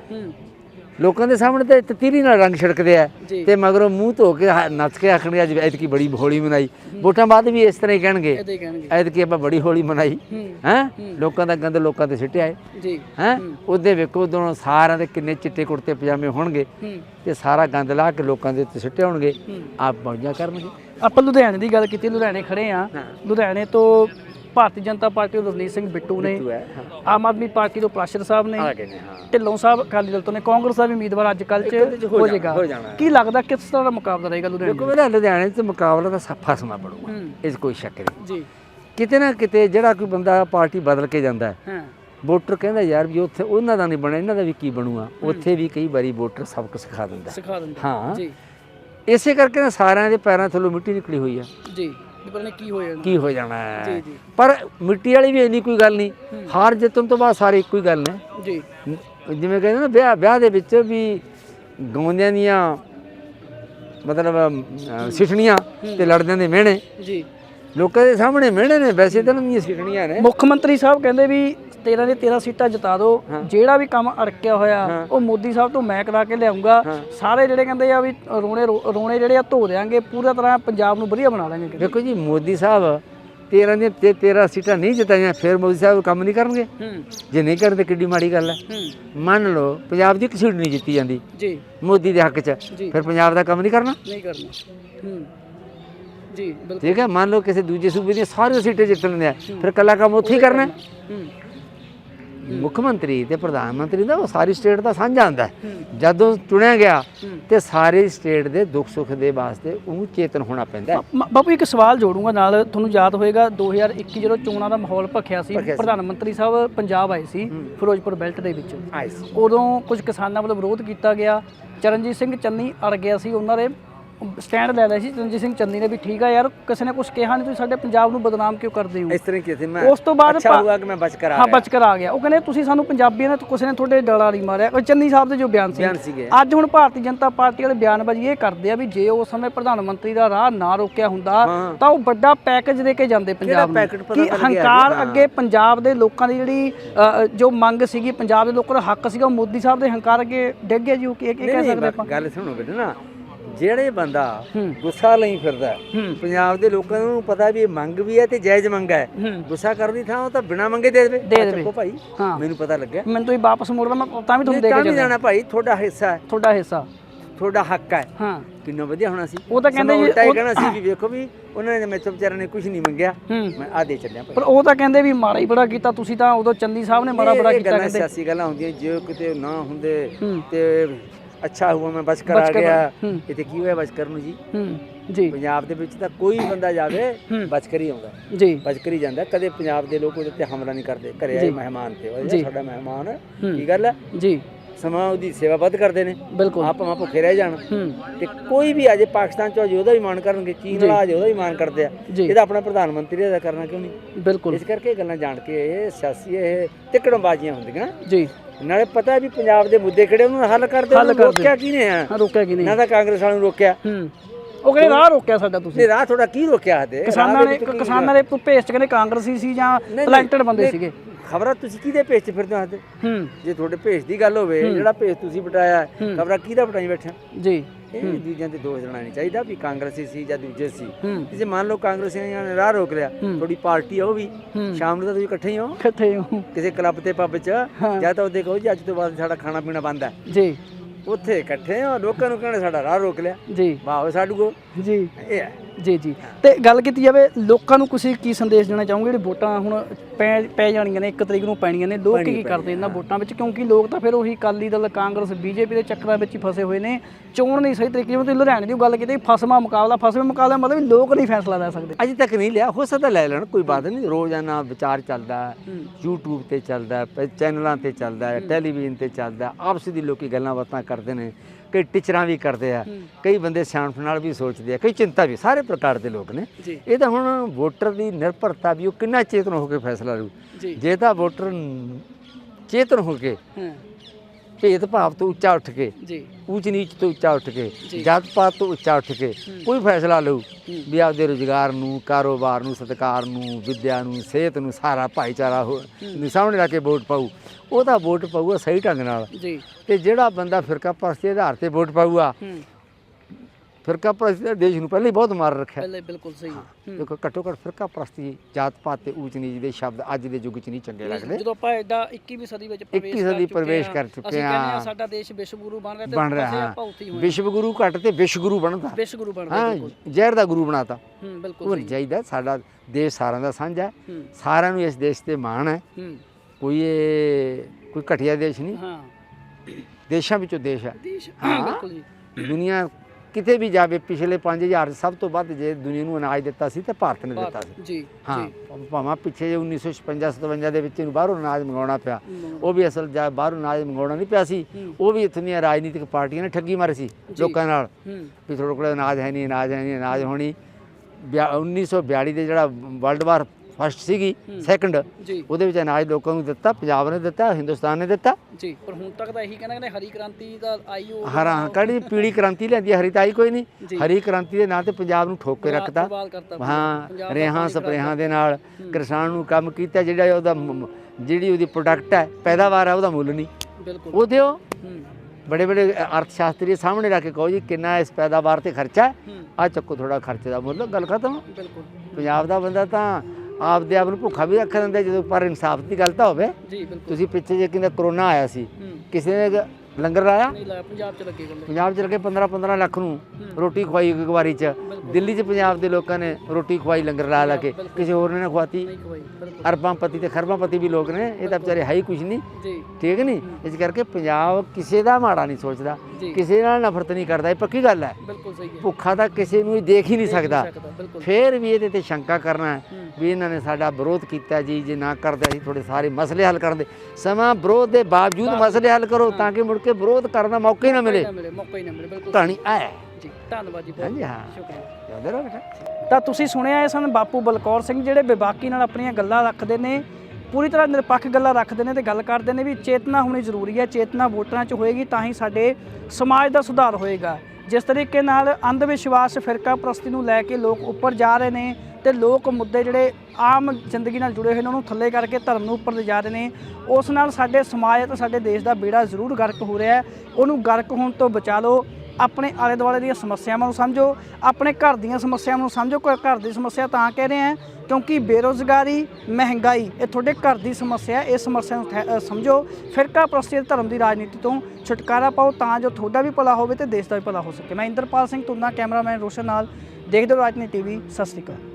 ਲੋਕਾਂ ਦੇ ਸਾਹਮਣੇ ਤੇ ਤਤੀਰੀ ਨਾਲ ਰੰਗ ਛਿੜਕਦੇ ਆ। ਤੇ ਮਗਰੋਂ ਮੂੰਹ ਧੋ ਕੇ ਹ- ਨੱਚ ਕੇ ਆਖਣਗੇ ਅੱਜ ਐਤਕੀ ਬੜੀ ਹੋਲੀ ਮਨਾਈ। ਵੋਟਾਂ ਬਾਅਦ ਵੀ ਇਸ ਤਰ੍ਹਾਂ ਹੀ ਕਹਿਣਗੇ। ਕਹਿਣਗੇ। ਐਤਕੀ ਆਪਾਂ ਬੜੀ ਹੋਲੀ ਮਨਾਈ। ਹੂੰ। ਹੈ? ਲੋਕਾਂ ਦਾ ਗੰਦ ਲੋਕਾਂ ਤੇ ਸਿੱਟਿਆ ਹੈ ਜੀ। ਹੈ? ਉਹਦੇ ਵੇਖੋ ਉਦੋਂ ਸਾਰਿਆਂ ਦੇ ਕਿੰਨੇ ਚਿੱਟੇ ਕੁੜਤੇ ਪਜਾਮੇ ਹੋਣਗੇ। ਹੂੰ। ਤੇ ਸਾਰਾ ਗੰਦ ਲਾ ਕੇ ਲੋਕਾਂ ਦੇ ਉੱਤੇ ਸਿੱਟੇ ਹੋਣਗੇ। ਆਪ ਮੌਜਾਂ ਕਰਨਗੇ। ਆਪਾਂ ਲੁਧਿਆਣੇ ਦੀ ਗੱਲ ਕੀਤੀ ਲੁਧਿਆਣੇ ਖੜੇ ਆ ਲੁਧਿਆਣੇ ਤੋਂ ਭਾਰਤੀ ਜਨਤਾ ਪਾਰਟੀ ਤੋਂ ਰਵਨੀਤ ਸਿੰਘ ਬਿੱਟੂ ਨੇ ਤੂੰ ਆਮ ਆਦਮੀ ਪਾਰਟੀ ਤੋਂ ਪ੍ਰਾਸ਼ਰ ਸਾਹਿਬ ਨੇ ਢਿੱਲੋਂ ਸਾਹਿਬ ਅਕਾਲੀ ਦਲ ਤੋਂ ਨੇ ਕਾਂਗਰਸ ਦਾ ਵੀ ਉਮੀਦਵਾਰ ਅੱਜ ਕੱਲ੍ਹ ਚ ਹੋ ਜਾਏਗਾ। ਕੀ ਲੱਗਦਾ ਕਿਸ ਤਰ੍ਹਾਂ ਦਾ ਮੁਕਾਬਲਾ ਰਹੇਗਾ ਲੁਧਿਆਣੇ ਦੇਖੋ ਮੇਰਾ ਲੁਧਿਆਣੇ 'ਚ ਮੁਕਾਬਲਾ ਤਾਂ ਸਫਾ ਸਮਾ ਬਣੂਗਾ 'ਚ ਕੋਈ ਸ਼ੱਕ ਨਹੀਂ। ਜੀ। ਕਿਤੇ ਨਾ ਕਿਤੇ ਜਿਹੜਾ ਕੋਈ ਬੰਦਾ ਪਾਰਟੀ ਬਦਲ ਕੇ ਜਾਂਦਾ ਹੈ ਵੋਟਰ ਕਹਿੰਦਾ ਯਾਰ ਵੀ ਉੱਥੇ ਉਹਨਾਂ ਦਾ ਨਹੀਂ ਬਣਿਆ ਇਹਨਾਂ ਦਾ ਵੀ ਕੀ ਬਣੂਗਾ? ਉੱਥੇ ਵੀ ਕਈ ਵਾਰੀ ਵੋਟਰ ਸਬਕ ਸਿਖਾ ਦਿੰਦਾ। ਸਿਖਾ ਦਿੰਦੇ ਹਾਂ। ਜੀ। ਇਸੇ ਕਰਕੇ ਨਾ ਸਾਰਿਆਂ ਦੇ ਪੈਰਾਂ ਥੱਲੋਂ ਮਿੱਟੀ ਨਿਕਲੀ ਹੋਈ ਆ। ਜੀ। ਪਤਾ ਨਹੀਂ ਕੀ ਹੋ ਜਾਣਾ। ਕੀ ਹੋ ਜਾਣਾ। ਹੈ ਜੀ ਜੀ। ਪਰ ਮਿੱਟੀ ਵਾਲੀ ਵੀ ਇੰਨੀ ਕੋਈ ਗੱਲ ਨਹੀਂ। ਹਾਰ ਜਿੱਤਣ ਤੋਂ ਬਾਅਦ ਸਾਰੇ ਇੱਕੋ ਹੀ ਗੱਲ ਨੇ। ਜੀ। ਜਿਵੇਂ ਕਹਿੰਦੇ ਨਾ ਵਿਆਹ ਵਿਆਹ ਦੇ ਵਿੱਚ ਵੀ ਗਾਉਂਦਿਆਂ ਦੀਆਂ ਮਤਲਬ ਅਮ, ਸਿੱਠਣੀਆਂ ਤੇ ਲੜਦਿਆਂ ਦੇ ਮਿਹਣੇ। ਜੀ। ਲੋਕਾਂ ਦੇ ਸਾਹਮਣੇ ਮਿਹਣੇ ਨੇ ਵੈਸੇ ਤਾਂ ਉਹਨਾਂ ਦੀਆਂ ਸਿੱਠਣੀਆਂ ਨੇ। ਮੁੱਖ ਮੰਤਰੀ ਸਾਹਿਬ ਕਹਿੰਦੇ ਵੀ 13 ਦੇ 13 ਸੀਟਾਂ ਜਿਤਾ ਦਿਓ। ਜਿਹੜਾ ਵੀ ਕੰਮ ਅੜਕਿਆ ਹੋਇਆ ਉਹ ਮੋਦੀ ਸਾਹਿਬ ਤੋਂ ਮੈਂ ਕਰਾ ਕੇ ਲਿਆਉਂਗਾ। ਸਾਰੇ ਜਿਹੜੇ ਕਹਿੰਦੇ ਆ ਵੀ ਰੋਣੇ ਰੋਣੇ ਜਿਹੜੇ ਆ ਧੋ ਦੇਾਂਗੇ ਪੂਰਾ ਤਰ੍ਹਾਂ ਪੰਜਾਬ ਨੂੰ ਵਧੀਆ ਬਣਾ ਲਾਂਗੇ ਦੇਖੋ ਜੀ ਮੋਦੀ ਸਾਹਿਬ 13 ਦੀਆਂ ਤੇ 13 ਸੀਟਾਂ ਨਹੀਂ ਜਿਤਾਈਆਂ ਫਿਰ ਮੋਦੀ ਸਾਹਿਬ ਕੰਮ ਨਹੀਂ ਕਰਨਗੇ। ਜੇ ਨਹੀਂ ਕਰਨ ਤੇ ਕਿੱਡੀ ਮਾੜੀ ਗੱਲ ਹੈ। ਮੰਨ ਲਓ ਪੰਜਾਬ ਦੀ ਇੱਕ ਸੀਟ ਨਹੀਂ ਜਿੱਤੀ ਜਾਂਦੀ। ਜੀ। ਮੋਦੀ ਦੇ ਹੱਕ 'ਚ। ਫਿਰ ਪੰਜਾਬ ਦਾ ਕੰਮ ਨਹੀਂ ਕਰਨਾ। ਨਹੀਂ ਕਰਨਾ। ਜੀ ਬਿਲਕੁਲ। ਠੀਕ ਹੈ ਮੰਨ ਲਓ ਕਿਸੇ ਦੂਜੇ ਸੂਬੇ ਦੀਆਂ ਸਾਰੀਆਂ ਸੀਟਾਂ ਜਿੱਤ ਲੈਂਦੇ ਆ। ਫਿਰ ਕੱਲਾ ਕੰਮ ਉੱਥੇ ਹੀ ਕਰਨਾ। ਮੁੱਖ ਮੰਤਰੀ ਤੇ ਪ੍ਰਧਾਨ ਮੰਤਰੀ ਦਾ ਉਹ ਸਾਰੀ ਸਟੇਟ ਦਾ ਸਾਂਝਾ ਹੁੰਦਾ। ਜਦੋਂ ਚੁਣਿਆ ਗਿਆ। ਤੇ ਸਾਰੇ ਸਟੇਟ ਦੇ ਦੁੱਖ ਸੁੱਖ ਦੇ ਵਾਸਤੇ ਉਹਨੂੰ ਚੇਤਨ ਹੋਣਾ ਪੈਂਦਾ ਬਾਪੂ ਇੱਕ ਸਵਾਲ ਜੋੜੂੰਗਾ ਨਾਲ ਤੁਹਾਨੂੰ ਯਾਦ ਹੋਏਗਾ 2021 ਜਦੋਂ ਚੋਣਾਂ ਦਾ ਮਾਹੌਲ ਭਖਿਆ ਸੀ। ਪ੍ਰਧਾਨ ਮੰਤਰੀ ਸਾਹਿਬ ਪੰਜਾਬ ਆਏ ਸੀ ਫਿਰੋਜ਼ਪੁਰ ਬੈਲਟ ਦੇ ਵਿੱਚ। ਉਦੋਂ ਕੁਝ ਕਿਸਾਨਾਂ ਵੱਲੋਂ ਵਿਰੋਧ ਕੀਤਾ ਗਿਆ। ਚਰਨਜੀਤ ਸਿੰਘ ਚੰਨੀ ਅੜ ਗਿਆ ਸੀ। ਉਹਨਾਂ ਦੇ ਸਟੈਂਡ ਲੈ ਲਿਆ ਸੀ ਚਰਨਜੀਤ ਸਿੰਘ ਚੰਨੀ ਨੇ ਵੀ ਠੀਕ ਆ ਯਾਰ ਕਿਸੇ ਨੇ ਕੁਝ ਕਿਹਾ ਨਹੀਂ ਤੁਸੀਂ ਸਾਡੇ ਪੰਜਾਬ ਨੂੰ ਬਦਨਾਮ ਕਿਉਂ ਕਰਦੇ ਹੋ? ਇਸ ਤਰ੍ਹਾਂ ਕਿਸੇ ਮੈਂ। ਉਸ ਤੋਂ ਬਾਅਦ ਅੱਛਾ ਹੁਆ ਕਿ ਮੈਂ ਬਚ ਕਰ ਆ ਹਾਂ ਬਚ ਕਰ ਆ ਗਿਆ। ਉਹ ਕਹਿੰਦੇ ਤੁਸੀਂ ਸਾਨੂੰ ਪੰਜਾਬੀਆਂ ਨੇ ਕਿਸੇ ਨੇ ਤੁਹਾਡੇ ਡਲਾ ਨਹੀਂ ਮਾਰਿਆ। ਉਹ ਚੰਨੀ ਸਾਹਿਬ ਦੇ ਜੋ ਬਿਆਨ ਸੀ। ਅੱਜ ਹੁਣ ਭਾਰਤੀ ਜਨਤਾ ਪਾਰਟੀ ਵਾਲੇ ਬਿਆਨਬਾਜ਼ੀ ਇਹ ਕਰਦੇ ਆ ਵੀ ਜੇ ਉਸ ਸਮੇਂ ਪ੍ਰਧਾਨ ਮੰਤਰੀ ਦਾ ਰਾਹ ਨਾ ਰੋਕਿਆ ਹੁੰਦਾ। ਤਾਂ ਉਹ ਵੱਡਾ ਪੈਕੇਜ ਦੇ ਕੇ ਜਾਂਦੇ ਪੰਜਾਬ ਨੂੰ। ਕਿ ਹੰਕਾਰ। ਅੱਗੇ ਪੰਜਾਬ ਦੇ ਲੋਕਾਂ ਦੀ ਜਿਹੜੀ ਜੋ ਮੰਗ ਸੀਗੀ ਪੰਜਾਬ ਦੇ ਲੋਕਾਂ ਦਾ ਹੱਕ ਸੀਗਾ ਉਹ ਮੋਦੀ ਸਾਹਿਬ ਦੇ ਹੰਕਾਰ ਅੱਗੇ ਡਿੱਗ ਗਿਆ ਜੀ ਉਹ ਕੀ ਕੀ ਕਹਿ ਸਕਦੇ ਆਪਾਂ? ਗੱਲ ਸੁਣੋ ਬੇਟਾ ਨਾ। ਜਿਹੜੇ ਬੰਦਾ। ਗੁੱਸਾ ਲਈ ਫਿਰਦਾ ਪੰਜਾਬ ਦੇ ਲੋਕਾਂ ਨੂੰ ਪਤਾ ਵੀ ਇਹ ਮੰਗ ਵੀ ਹੈ ਤੇ ਜਾਇਜ਼ ਮੰਗ ਹੈ। ਗੁੱਸਾ ਕਰਨ ਦੀ ਥਾਂ ਉਹ ਤਾਂ ਬਿਨਾ ਮੰਗੇ ਦੇ ਦੇਵੇ। ਦੇ ਦੇਵੇ। ਭਾਈ ਮੈਨੂੰ ਪਤਾ ਲੱਗਿਆ। ਮੈਨੂੰ ਤੁਸੀਂ ਵਾਪਸ ਮੋੜਦਾ ਮੈਂ ਤਾਂ ਵੀ ਤੁਹਾਨੂੰ ਦੇ ਕੇ ਜਾਣਾ ਜਾਣਾ ਭਾਈ ਤੁਹਾਡਾ ਹਿੱਸਾ ਹੈ। ਤੁਹਾਡਾ ਹਿੱਸਾ। ਤੁਹਾਡਾ ਹੱਕ ਹੈ। ਹਾਂ। ਕਿੰਨਾ ਵਧੀਆ ਹੋਣਾ ਸੀ। ਉਹ ਤਾਂ ਕਹਿੰਦੇ ਜੀ- ਉਹ- ਕਹਿਣਾ ਸੀ ਵੀ ਵੇਖੋ ਵੀ ਉਹਨਾਂ ਨੇ ਮੈਥੋਂ ਵਿਚਾਰਿਆਂ ਨੇ ਕੁਝ ਨਹੀਂ ਮੰਗਿਆ। ਮੈਂ ਆ ਦੇ ਚੱਲਿਆ ਪਰ ਉਹ ਤਾਂ ਕਹਿੰਦੇ ਵੀ ਮਾੜਾ ਹੀ ਬੜਾ ਕੀਤਾ ਤੁਸੀਂ ਤਾਂ ਉਦੋਂ ਚੰਨੀ ਸਾਹਿਬ ਨੇ ਮਾੜਾ ਬੜਾ ਕੀਤਾ ਕਹਿੰਦੇ। ਸਿਆਸੀ ਗੱਲਾਂ ਹੁੰਦੀਆਂ ਜੇ ਕਿਤੇ ਨਾ ਹੁੰਦੇ ਤੇ ਅੱਛਾ ਹੁਆ ਮੈਂ ਬਚ ਕਰ ਬਚ ਆ ਗਿਆ ਹੂੰ। ਇਹ ਕੀ ਹੋਇਆ ਬਚ ਕਰਨ ਨੂੰ ਜੀ ਹੂੰ ਜੀ ਪੰਜਾਬ ਦੇ ਵਿੱਚ ਤਾਂ ਕੋਈ ਬੰਦਾ ਜਾਵੇ ਹੂੰ। ਬਚ ਕਰ ਹੀ ਆਉਂਦਾ ਜੀ ਬਚ ਕਰ ਹੀ ਜਾਂਦਾ ਕਦੇ ਪੰਜਾਬ ਦੇ ਲੋਕ ਉਹਦੇ ਤੇ ਹਮਲਾ ਨਹੀਂ ਕਰਦੇ ਘਰੇ ਆਏ ਮਹਿਮਾਨ ਤੇ ਉਹ ਜੀ। ਸਾਡਾ ਮਹਿਮਾਨ ਹੈ। ਹੂੰ। ਕੀ ਗੱਲ ਹੈ ਜੀ ਸਮਾਂ ਉਹਦੀ ਸੇਵਾ ਵੱਧ ਕਰਦੇ ਨੇ। ਬਿਲਕੁਲ। ਆਪ ਭਾਵੇਂ ਭੁੱਖੇ ਰਹਿ ਜਾਣ। ਤੇ ਕੋਈ ਵੀ ਅਜੇ ਪਾਕਿਸਤਾਨ ਚ ਅਜੇ ਉਹਦਾ ਵੀ ਮਾਣ ਕਰਨਗੇ ਚੀਨ ਵਾਲਾ ਅਜੇ ਉਹਦਾ ਵੀ ਮਾਣ ਕਰਦੇ ਆ। ਇਹਦਾ ਆਪਣਾ ਪ੍ਰਧਾਨ ਮੰਤਰੀ ਦਾ ਕਰਨਾ ਕਿਉਂ ਨਹੀਂ? ਬਿਲਕੁਲ। ਇਸ ਕਰਕੇ ਗੱਲਾਂ ਜਾਣ ਕੇ ਇਹ ਸਿਆਸੀ ਇਹ ਤਿੱਕੜਬਾਜ਼ੀਆਂ ਹੁੰਦੀਆਂ। ਜੀ। ਨਾਲੇ ਪਤਾ ਵੀ ਪੰਜਾਬ ਦੇ ਮੁੱਦੇ ਕਿਹੜੇ ਉਹਨਾਂ ਹੱਲ ਕਰਦੇ ਉਹਨੂੰ। ਰੋਕਿਆ ਕਿਹਨੇ ਆ? ਰੋਕਿਆ ਕਿ ਨਾ ਤਾਂ ਕਾਂਗਰਸ ਵਾਲਿਆਂ ਨੂੰ ਰੋਕਿਆ। ਹੂੰ। ਉਹ ਕਹਿੰਦੇ ਰਾਹ ਰੋਕਿਆ ਸਾਡਾ ਤੁਸੀਂ। ਰਾਹ ਥੋੜਾ ਕੀ ਰੋਕਿਆ ਹਦੇ ਕਿਸਾਨਾਂ ਨੇ ਕਿਸਾਨਾਂ ਦੇ ਭੇਸ ਚ ਕਹਿੰਦੇ ਕਾਂਗਰਸੀ ਸੀ ਜਾਂ ਇਲੈਕਟਡ ਬੰਦੇ ਸੀਗੇ। ਖਬਰਾਂ ਤੁਸੀਂ ਕਿਹਦੇ ਪੇਜ 'ਚ ਫਿਰਦੇ ਹੋ ਅੱਜ ਹੂੰ। ਜੇ ਤੁਹਾਡੇ ਭੇਜ ਦੀ ਗੱਲ ਹੋਵੇ ਜਿਹੜਾ ਭੇਜ ਤੁਸੀਂ ਬਟਾਇਆ ਖਬਰਾਂ ਕਿਹਦਾ ਬਟਾਈ ਬੈਠੇ? ਜੀ। ਇਹ ਦੂਜਿਆਂ ਤੇ ਦੋਸ਼ ਦੇਣਾ ਨਹੀਂ ਚਾਹੀਦਾ ਵੀ ਕਾਂਗਰਸੀ ਸੀ ਜਾਂ ਦੂਜੇ ਸੀ। ਜੇ ਮੰਨ ਲਓ ਕਾਂਗਰਸੀਆਂ ਨੇ ਰਾਹ ਰੋਕ ਲਿਆ ਤੁਹਾਡੀ ਪਾਰਟੀ ਆ ਉਹ ਵੀ। ਸ਼ਾਮ ਨੂੰ ਤਾਂ ਤੁਸੀਂ ਇਕੱਠੇ ਹੀ ਹੋ। ਕਿੱਥੇ ਹੋ ਕਿਸੇ ਕਲੱਬ ਤੇ ਪੱਬ 'ਚ। ਜਾਂ ਤਾਂ ਉਹਦੇ ਕਹੋ ਜੀ ਅੱਜ ਤੋਂ ਬਾਅਦ ਸਾਡਾ ਖਾਣਾ ਪੀਣਾ ਬੰਦ ਹੈ। ਜੀ। ਉੱਥੇ ਇਕੱਠੇ ਹੋ ਲੋਕਾਂ ਨੂੰ ਕਹਿਣਾ ਸਾਡਾ ਰਾਹ ਰੋਕ ਲਿਆ। ਜੀ। ਵਾਹ ਸਾਡੂ ਕੋ ਜੀ। ਇਹ ਹੈ। ਜੀ ਜੀ। ਤੇ ਗੱਲ ਕੀਤੀ ਜਾਵੇ ਲੋਕਾਂ ਨੂੰ ਤੁਸੀਂ ਕੀ ਸੰਦੇਸ਼ ਦੇਣਾ ਚਾਹੋਗੇ? ਜਿਹੜੇ ਵੋਟਾਂ ਹੁਣ ਪੈ ਪੈ ਜਾਣੀਆਂ ਨੇ ਇੱਕ ਤਰੀਕ ਨੂੰ ਪੈਣੀਆਂ ਨੇ ਲੋਕ ਕੀ ਕਰਦੇ ਇਹਨਾਂ ਵੋਟਾਂ ਵਿੱਚ? ਕਿਉਂਕਿ ਲੋਕ ਤਾਂ ਫਿਰ ਉਹੀ ਅਕਾਲੀ ਦਲ ਕਾਂਗਰਸ ਬੀਜੇਪੀ ਦੇ ਚੱਕਰਾਂ ਵਿੱਚ ਹੀ ਫਸੇ ਹੋਏ ਨੇ। ਚੋਣ ਨਹੀਂ ਸਹੀ ਤਰੀਕੇ ਨਾਲ ਤੁਸੀਂ ਲੁਧਿਆਣੇ ਦੀ ਗੱਲ ਕੀਤੀ ਫਸਵਾ ਮੁਕਾਬਲਾ ਫਸਵੇਂ ਮੁਕਾਬਲਾ ਮਤਲਬ ਲੋਕ ਨਹੀਂ ਫੈਸਲਾ ਲੈ ਸਕਦੇ। ਅਜੇ ਤੱਕ ਨਹੀਂ ਲਿਆ ਹੋ ਸਕਦਾ ਲੈ ਲੈਣ ਕੋਈ ਬਾਤ ਨਹੀਂ ਰੋਜ਼ਾਨਾ ਵਿਚਾਰ ਚੱਲਦਾ YouTube ਤੇ ਚੱਲਦਾ ਚੈਨਲਾਂ ਤੇ ਚੱਲਦਾ ਟੈਲੀਵਿਜ਼ਨ ਤੇ ਚੱਲਦਾ ਆਪਸ ਦੀ ਲੋਕੀ ਗੱਲਾਂ ਬਾਤਾਂ ਕਰਦੇ ਨੇ। ਕਈ ਟੀਚਰਾਂ ਵੀ ਕਰਦੇ ਆ ਕਈ ਬੰਦੇ ਸਿਆਣਪ ਨਾਲ ਵੀ ਸੋਚਦੇ ਆ ਕਈ ਚਿੰਤਾ ਵੀ ਸਾਰੇ ਪ੍ਰਕਾਰ ਦੇ ਲੋਕ ਨੇ। ਇਹ ਤਾਂ ਹੁਣ ਵੋਟਰ ਦੀ ਨਿਰਭਰਤਾ ਵੀ ਉਹ ਕਿੰਨਾ ਚੇਤਨ ਹੋ ਕੇ ਫੈਸਲਾ ਲੂ ਜੀ। ਤਾਂ ਵੋਟਰ ਚੇਤਨ ਹੋ ਕੇ ਭੇਦ ਭਾਵ ਤੋਂ ਉੱਚਾ ਉੱਠ ਕੇ ਜੀ। ਊਚ ਨੀਚ ਤੋਂ ਉੱਚਾ ਉੱਠ ਕੇ ਜਾਤ ਪਾਤ ਤੋਂ ਉੱਚਾ ਉੱਠ ਕੇ ਕੋਈ ਫੈਸਲਾ ਲਊ ਵੀ ਆਪਦੇ ਰੁਜ਼ਗਾਰ ਨੂੰ ਕਾਰੋਬਾਰ ਨੂੰ ਸਤਕਾਰ ਨੂੰ ਵਿੱਦਿਆ ਨੂੰ ਸਿਹਤ ਨੂੰ ਸਾਰਾ ਭਾਈਚਾਰਾ ਹੋ ਨੂੰ ਸਾਹਮਣੇ ਲਾ ਕੇ ਵੋਟ ਪਾਊ। ਉਹ ਤਾਂ ਵੋਟ ਪਾਊਗਾ ਸਹੀ ਢੰਗ ਨਾਲ। ਜੀ। ਤੇ ਜਿਹੜਾ ਬੰਦਾ ਫਿਰਕਾ ਪ੍ਰਸਤੀ ਆਧਾਰ ਤੇ ਵੋਟ ਪਾਊਗਾ ਫਿਰਕਾ ਪ੍ਰਸਤੀ ਦਾ ਦੇਸ਼ ਨੂੰ ਪਹਿਲਾਂ ਹੀ ਬਹੁਤ ਮਾਰ ਰੱਖਿਆ। ਪਹਿਲੇ ਬਿਲਕੁਲ ਸਹੀ ਹੈ। ਦੇਖੋ ਘੱਟੋ ਘੱਟ ਫਿਰਕਾ ਪ੍ਰਸਤੀ ਜਾਤ ਪਾਤ ਤੇ ਊਚ ਨੀਚ ਦੇ ਸ਼ਬਦ ਅੱਜ ਦੇ ਯੁੱਗ 'ਚ ਨਹੀਂ ਚੰਗੇ ਲੱਗਦੇ। ਜਦੋਂ ਆਪਾਂ ਐਡਾ 21ਵੀਂ ਸਦੀ ਵਿੱਚ 21ਵੀਂ ਸਦੀ ਪ੍ਰਵੇਸ਼ ਕਰ ਚੁੱਕੇ। ਆ ਸਾਡਾ ਦੇਸ਼ ਵਿਸ਼ਵ ਗੁਰੂ ਬਣ ਰਿਹਾ ਤੇ ਬਣ ਰਿਹਾ ਆਪਾਂ ਉੱਥੇ ਹੀ ਹੋਏ ਵਿਸ਼ਵ ਗੁਰੂ ਘੱਟ ਤੇ ਵਿਸ਼ਵ ਗੁਰੂ ਬਣਦਾ। ਵਿਸ਼ਵ ਗੁਰੂ ਬਣ ਰਿਹਾ ਹਾਂ ਬਿਲਕੁਲ। ਜ਼ਹਿਰ ਦਾ ਗੁਰੂ ਬਣਾਤਾ। ਹੂੰ ਬਿਲਕੁਲ ਨਹੀਂ ਚਾਹੀਦਾ ਸਾਡਾ ਦੇਸ਼ ਸਾਰਿਆਂ ਦਾ ਸਾਂਝਾ ਹੈ। ਸਾਰਿਆਂ ਨੂੰ ਇਸ ਦੇਸ਼ ਤੇ ਮਾਣ ਹੈ। ਕੋਈ ਇਹ ਕੋਈ ਘਟੀਆ ਦੇਸ਼ ਨਹੀਂ। ਹਾਂ। ਦੇਸ਼ਾਂ ਵਿੱਚੋਂ ਦੇਸ਼ ਹੈ। ਦੇਸ਼ ਹਾਂ। ਬਿਲਕੁਲ ਜੀ। ਦੁਨੀਆ ਕਿਤੇ ਵੀ ਜਾਵੇ ਪਿਛਲੇ 5000 ਸਭ ਤੋਂ ਵੱਧ ਜੇ ਦੁਨੀਆ ਨੂੰ ਅਨਾਜ ਦਿੱਤਾ ਸੀ ਤੇ ਭਾਰਤ ਨੇ ਦਿੱਤਾ ਸੀ। ਜੀ ਹਾਂ ਭਾਵੇਂ ਪਿੱਛੇ ਜੇ 1956 57 ਦੇ ਵਿੱਚ ਇਹਨੂੰ ਬਾਹਰੋਂ ਅਨਾਜ ਮੰਗਾਉਣਾ ਪਿਆ ਉਹ ਵੀ ਅਸਲ ਜਾ ਬਾਹਰੋਂ ਅਨਾਜ ਮੰਗਾਉਣਾ ਨਹੀਂ ਪਿਆ ਸੀ। ਉਹ ਵੀ ਇੱਥੋਂ ਦੀਆਂ ਰਾਜਨੀਤਿਕ ਪਾਰਟੀਆਂ ਨੇ ਠੱਗੀ ਮਾਰੀ ਸੀ ਲੋਕਾਂ ਨਾਲ ਵੀ ਤੁਹਾਡੇ ਕੋਲ ਅਨਾਜ ਹੈ ਨਹੀਂ ਅਨਾਜ ਹੈ ਨਹੀਂ ਅਨਾਜ ਹੋਣੀ। ਬਿਆ- 1942 ਦੇ ਜਿਹੜਾ ਵਰਲਡ ਵਾਰ ਫਸਟ ਸੀਗੀ ਸੈਕੰਡ ਜੀ। ਉਹਦੇ ਵਿੱਚ ਅਨਾਜ ਲੋਕਾਂ ਨੂੰ ਦਿੱਤਾ ਪੰਜਾਬ ਨੇ ਦਿੱਤਾ ਹਿੰਦੁਸਤਾਨ ਨੇ ਦਿੱਤਾ। ਜੀ ਪਰ ਹੁਣ ਤੱਕ ਤਾਂ ਇਹੀ ਕਹਿੰਦੇ ਕਹਿੰਦੇ ਹਰੀ ਕ੍ਰਾਂਤੀ ਦਾ ਆਈ ਉਹ ਹਰਾ ਕੜੀ ਪੀਲੀ ਕ੍ਰਾਂਤੀ ਲਿਆਂਦੀ ਹੈ, ਹਰੀ ਤਾਂ ਆਈ ਕੋਈ। ਨਹੀਂ। ਹਰੀ ਕ੍ਰਾਂਤੀ ਦੇ ਨਾਂ ਤੇ ਪੰਜਾਬ ਨੂੰ ਠੋਕ ਕੇ ਪੂਰਾ। ਹਾਂ ਰੇਹਾਂ ਸਪਰੇਹਾਂ ਦੇ ਨਾਲ ਕਿਸਾਨ ਨੂੰ ਕੰਮ ਕੀਤਾ ਜਿਹੜਾ ਉਹਦਾ ਜਿਹੜੀ ਉਹਦੀ ਪ੍ਰੋਡਕਟ ਹੈ ਪੈਦਾਵਾਰ ਹੈ ਉਹਦਾ ਮੁੱਲ ਨਹੀਂ। ਬਿਲਕੁਲ। ਉਹ ਦਿਓ। ਬੜੇ ਬੜੇ ਅਰਥ ਸ਼ਾਸਤਰੀ ਸਾਹਮਣੇ ਰੱਖ ਕੇ ਕਹੋ ਜੀ ਕਿੰਨਾ ਇਸ ਪੈਦਾਵਾਰ ਤੇ ਖਰਚਾ ਆ ਚੱਕੋ ਥੋੜਾ ਖਰਚੇ ਦਾ ਮੁੱਲ ਗੱਲ ਖਤਮ। ਬਿਲਕੁਲ। ਪੰਜਾਬ ਦਾ ਬੰਦਾ ਤਾਂ ਆਪਦੇ ਆਪ ਨੂੰ ਭੁੱਖਾ ਵੀ ਰੱਖ ਦਿੰਦਾ ਜਦੋਂ ਪਰ ਇਨਸਾਫ ਦੀ ਗੱਲ ਤਾਂ ਹੋਵੇ। ਜੀ ਬਿਲਕੁਲ। ਤੁਸੀਂ ਪਿੱਛੇ ਜੇ ਕਿੰਦਾ ਕਰੋਨਾ ਆਇਆ ਸੀ ਕਿਸੇ ਨੇ ਲੰਗਰ ਲਾਇਆ? ਨਹੀਂ ਲਾਇਆ ਪੰਜਾਬ ਚ ਲੱਗੇ ਗੱਲੇ ਪੰਜਾਬ ਚ ਲੱਗੇ 15 15 ਲੱਖ ਨੂੰ ਰੋਟੀ ਖਵਾਈ ਇੱਕ ਵਾਰੀ ਚ ਦਿੱਲੀ ਚ ਪੰਜਾਬ ਦੇ ਲੋਕਾਂ ਨੇ ਰੋਟੀ ਖਵਾਈ ਲੰਗਰ ਲਾ ਲਾ ਕੇ। ਕਿਸੇ ਹੋਰ ਨੇ ਨਾ ਖਵਾਤੀ। ਅਰਬਾਂ ਪਤੀ ਤੇ ਖਰਬਾਂ ਪਤੀ ਵੀ ਲੋਕ ਨੇ ਇਹ ਤਾਂ ਵਿਚਾਰੇ ਹੈ ਹੀ ਕੁਝ ਨਹੀਂ। ਠੀਕ ਨਹੀਂ? ਇਸ ਕਰਕੇ ਪੰਜਾਬ ਕਿਸੇ ਦਾ ਮਾੜਾ ਨਹੀਂ ਸੋਚਦਾ। ਕਿਸੇ ਨਾਲ ਨਫ਼ਰਤ ਨਹੀਂ ਕਰਦਾ ਇਹ ਪੱਕੀ ਗੱਲ ਹੈ। ਭੁੱਖਾ ਤਾਂ ਕਿਸੇ ਨੂੰ ਹੀ ਦੇਖ ਹੀ ਨਹੀਂ ਸਕਦਾ। ਫੇਰ ਵੀ ਇਹਦੇ ਤੇ ਸ਼ੰਕਾ ਕਰਨਾ। ਵੀ ਇਹਨਾਂ ਨੇ ਸਾਡਾ ਵਿਰੋਧ ਕੀਤਾ ਜੀ ਜੇ ਨਾ ਕਰਦੇ ਅਸੀਂ ਥੋੜੇ ਸਾਰੇ ਮਸਲੇ ਹੱਲ ਕਰਨ ਦੇ। ਸਮਾਂ ਵਿਰੋਧ ਦੇ ਬਾਵਜੂਦ ਮਸਲੇ ਹੱਲ ਕਰੋ ਤਾਂ ਕਿ ਮੁੜ ਕੇ ਵਿਰੋਧ ਕਰਨ ਦਾ ਮੌਕਾ ਹੀ ਨਾ ਮਿਲੇ। ਮੌਕਾ ਹੀ ਨਾ ਮਿਲੇ ਬਿਲਕੁਲ ਜੀ ਧੰਨਵਾਦ ਜੀ ਬਹੁਤ। ਹਾਂਜੀ ਹਾਂ। ਸ਼ੁਕਰੀਆ। ਜਿਉਂਦੇ ਰਹੋ ਬੇਟਾ। ਤਾਂ ਤੁਸੀਂ ਸੁਣਿਆ ਇਹ ਸਨ ਬਾਪੂ ਬਲਕੌਰ ਸਿੰਘ ਜਿਹੜੇ ਬੇਬਾਕੀ ਨਾਲ ਆਪਣੀਆਂ ਗੱਲਾਂ ਰੱਖਦੇ ਨੇ ਪੂਰੀ ਤਰ੍ਹਾਂ ਨਿਰਪੱਖ ਗੱਲਾਂ ਰੱਖਦੇ ਨੇ ਤੇ ਗੱਲ ਕਰਦੇ ਨੇ ਵੀ ਚੇਤਨਾ ਹੋਣੀ ਜ਼ਰੂਰੀ ਹੈ ਚੇਤਨਾ ਵੋਟਰਾਂ 'ਚ ਹੋਏਗੀ ਤਾਂ ਹੀ ਸਾਡੇ ਸਮਾਜ ਦਾ ਸੁਧਾਰ ਹੋਏਗਾ। ਜਿਸ ਤਰੀਕੇ ਨਾਲ ਅੰਧ ਵਿਸ਼ਵਾਸ ਫਿਰਕਾ ਪ੍ਰਸਤੀ ਨੂੰ ਲੈ ਕੇ ਲੋਕ ਉੱਪਰ ਜਾ ਰਹੇ ਨੇ ਤੇ ਲੋਕ ਮੁੱਦੇ ਜਿਹੜੇ ਆਮ ਜ਼ਿੰਦਗੀ ਨਾਲ ਜੁੜੇ ਹੋਏ ਨੇ, ਉਹਨੂੰ ਥੱਲੇ ਕਰਕੇ ਧਰਮ ਨੂੰ ਉੱਪਰ ਲਿਜਾ ਰਹੇ ਨੇ। ਉਸ ਨਾਲ ਸਾਡੇ ਸਮਾਜ ਅਤੇ ਸਾਡੇ ਦੇਸ਼ ਦਾ ਬੇੜਾ ਜ਼ਰੂਰ ਗਰਕ ਹੋ ਰਿਹਾ ਹੈ। ਉਹਨੂੰ ਗਰਕ ਹੋਣ ਤੋਂ ਬਚਾ ਲਓ। ਆਪਣੇ ਆਲੇ ਦੁਆਲੇ ਦੀਆਂ ਸਮੱਸਿਆਵਾਂ ਨੂੰ ਸਮਝੋ। ਆਪਣੇ ਘਰ ਦੀਆਂ ਸਮੱਸਿਆਵਾਂ ਨੂੰ ਸਮਝੋ। ਕੋਈ ਘਰ ਦੀ ਸਮੱਸਿਆ ਤਾਂ ਕਹਿ ਰਹੇ ਹਾਂ, ਕਿਉਂਕਿ ਬੇਰੋਜ਼ਗਾਰੀ, ਮਹਿੰਗਾਈ ਇਹ ਤੁਹਾਡੇ ਘਰ ਦੀ ਸਮੱਸਿਆ ਹੈ। ਇਸ ਸਮੱਸਿਆ ਨੂੰ ਠਹਿ- ਸਮਝੋ। ਫਿਰਕਾ ਪ੍ਰਸਤੀ ਧਰਮ ਦੀ ਰਾਜਨੀਤੀ ਤੋਂ ਛੁਟਕਾਰਾ ਪਾਓ ਤਾਂ ਜੋ ਤੁਹਾਡਾ ਵੀ ਭਲਾ ਹੋਵੇ ਤੇ ਦੇਸ਼ ਦਾ ਵੀ ਭਲਾ ਹੋ ਸਕੇ। ਮੈਂ ਇੰਦਰਪਾਲ ਸਿੰਘ ਤੁਨਾ, ਕੈਮਰਾਮੈਨ ਰੋਸ਼ਨ ਨਾਲ ਦੇਖਦੇ ਰਹੋ ਰਾਜਨੀਤੀ ਟੀਵੀ। ਸਤਿ ਸ਼੍ਰੀ ਅਕਾਲ।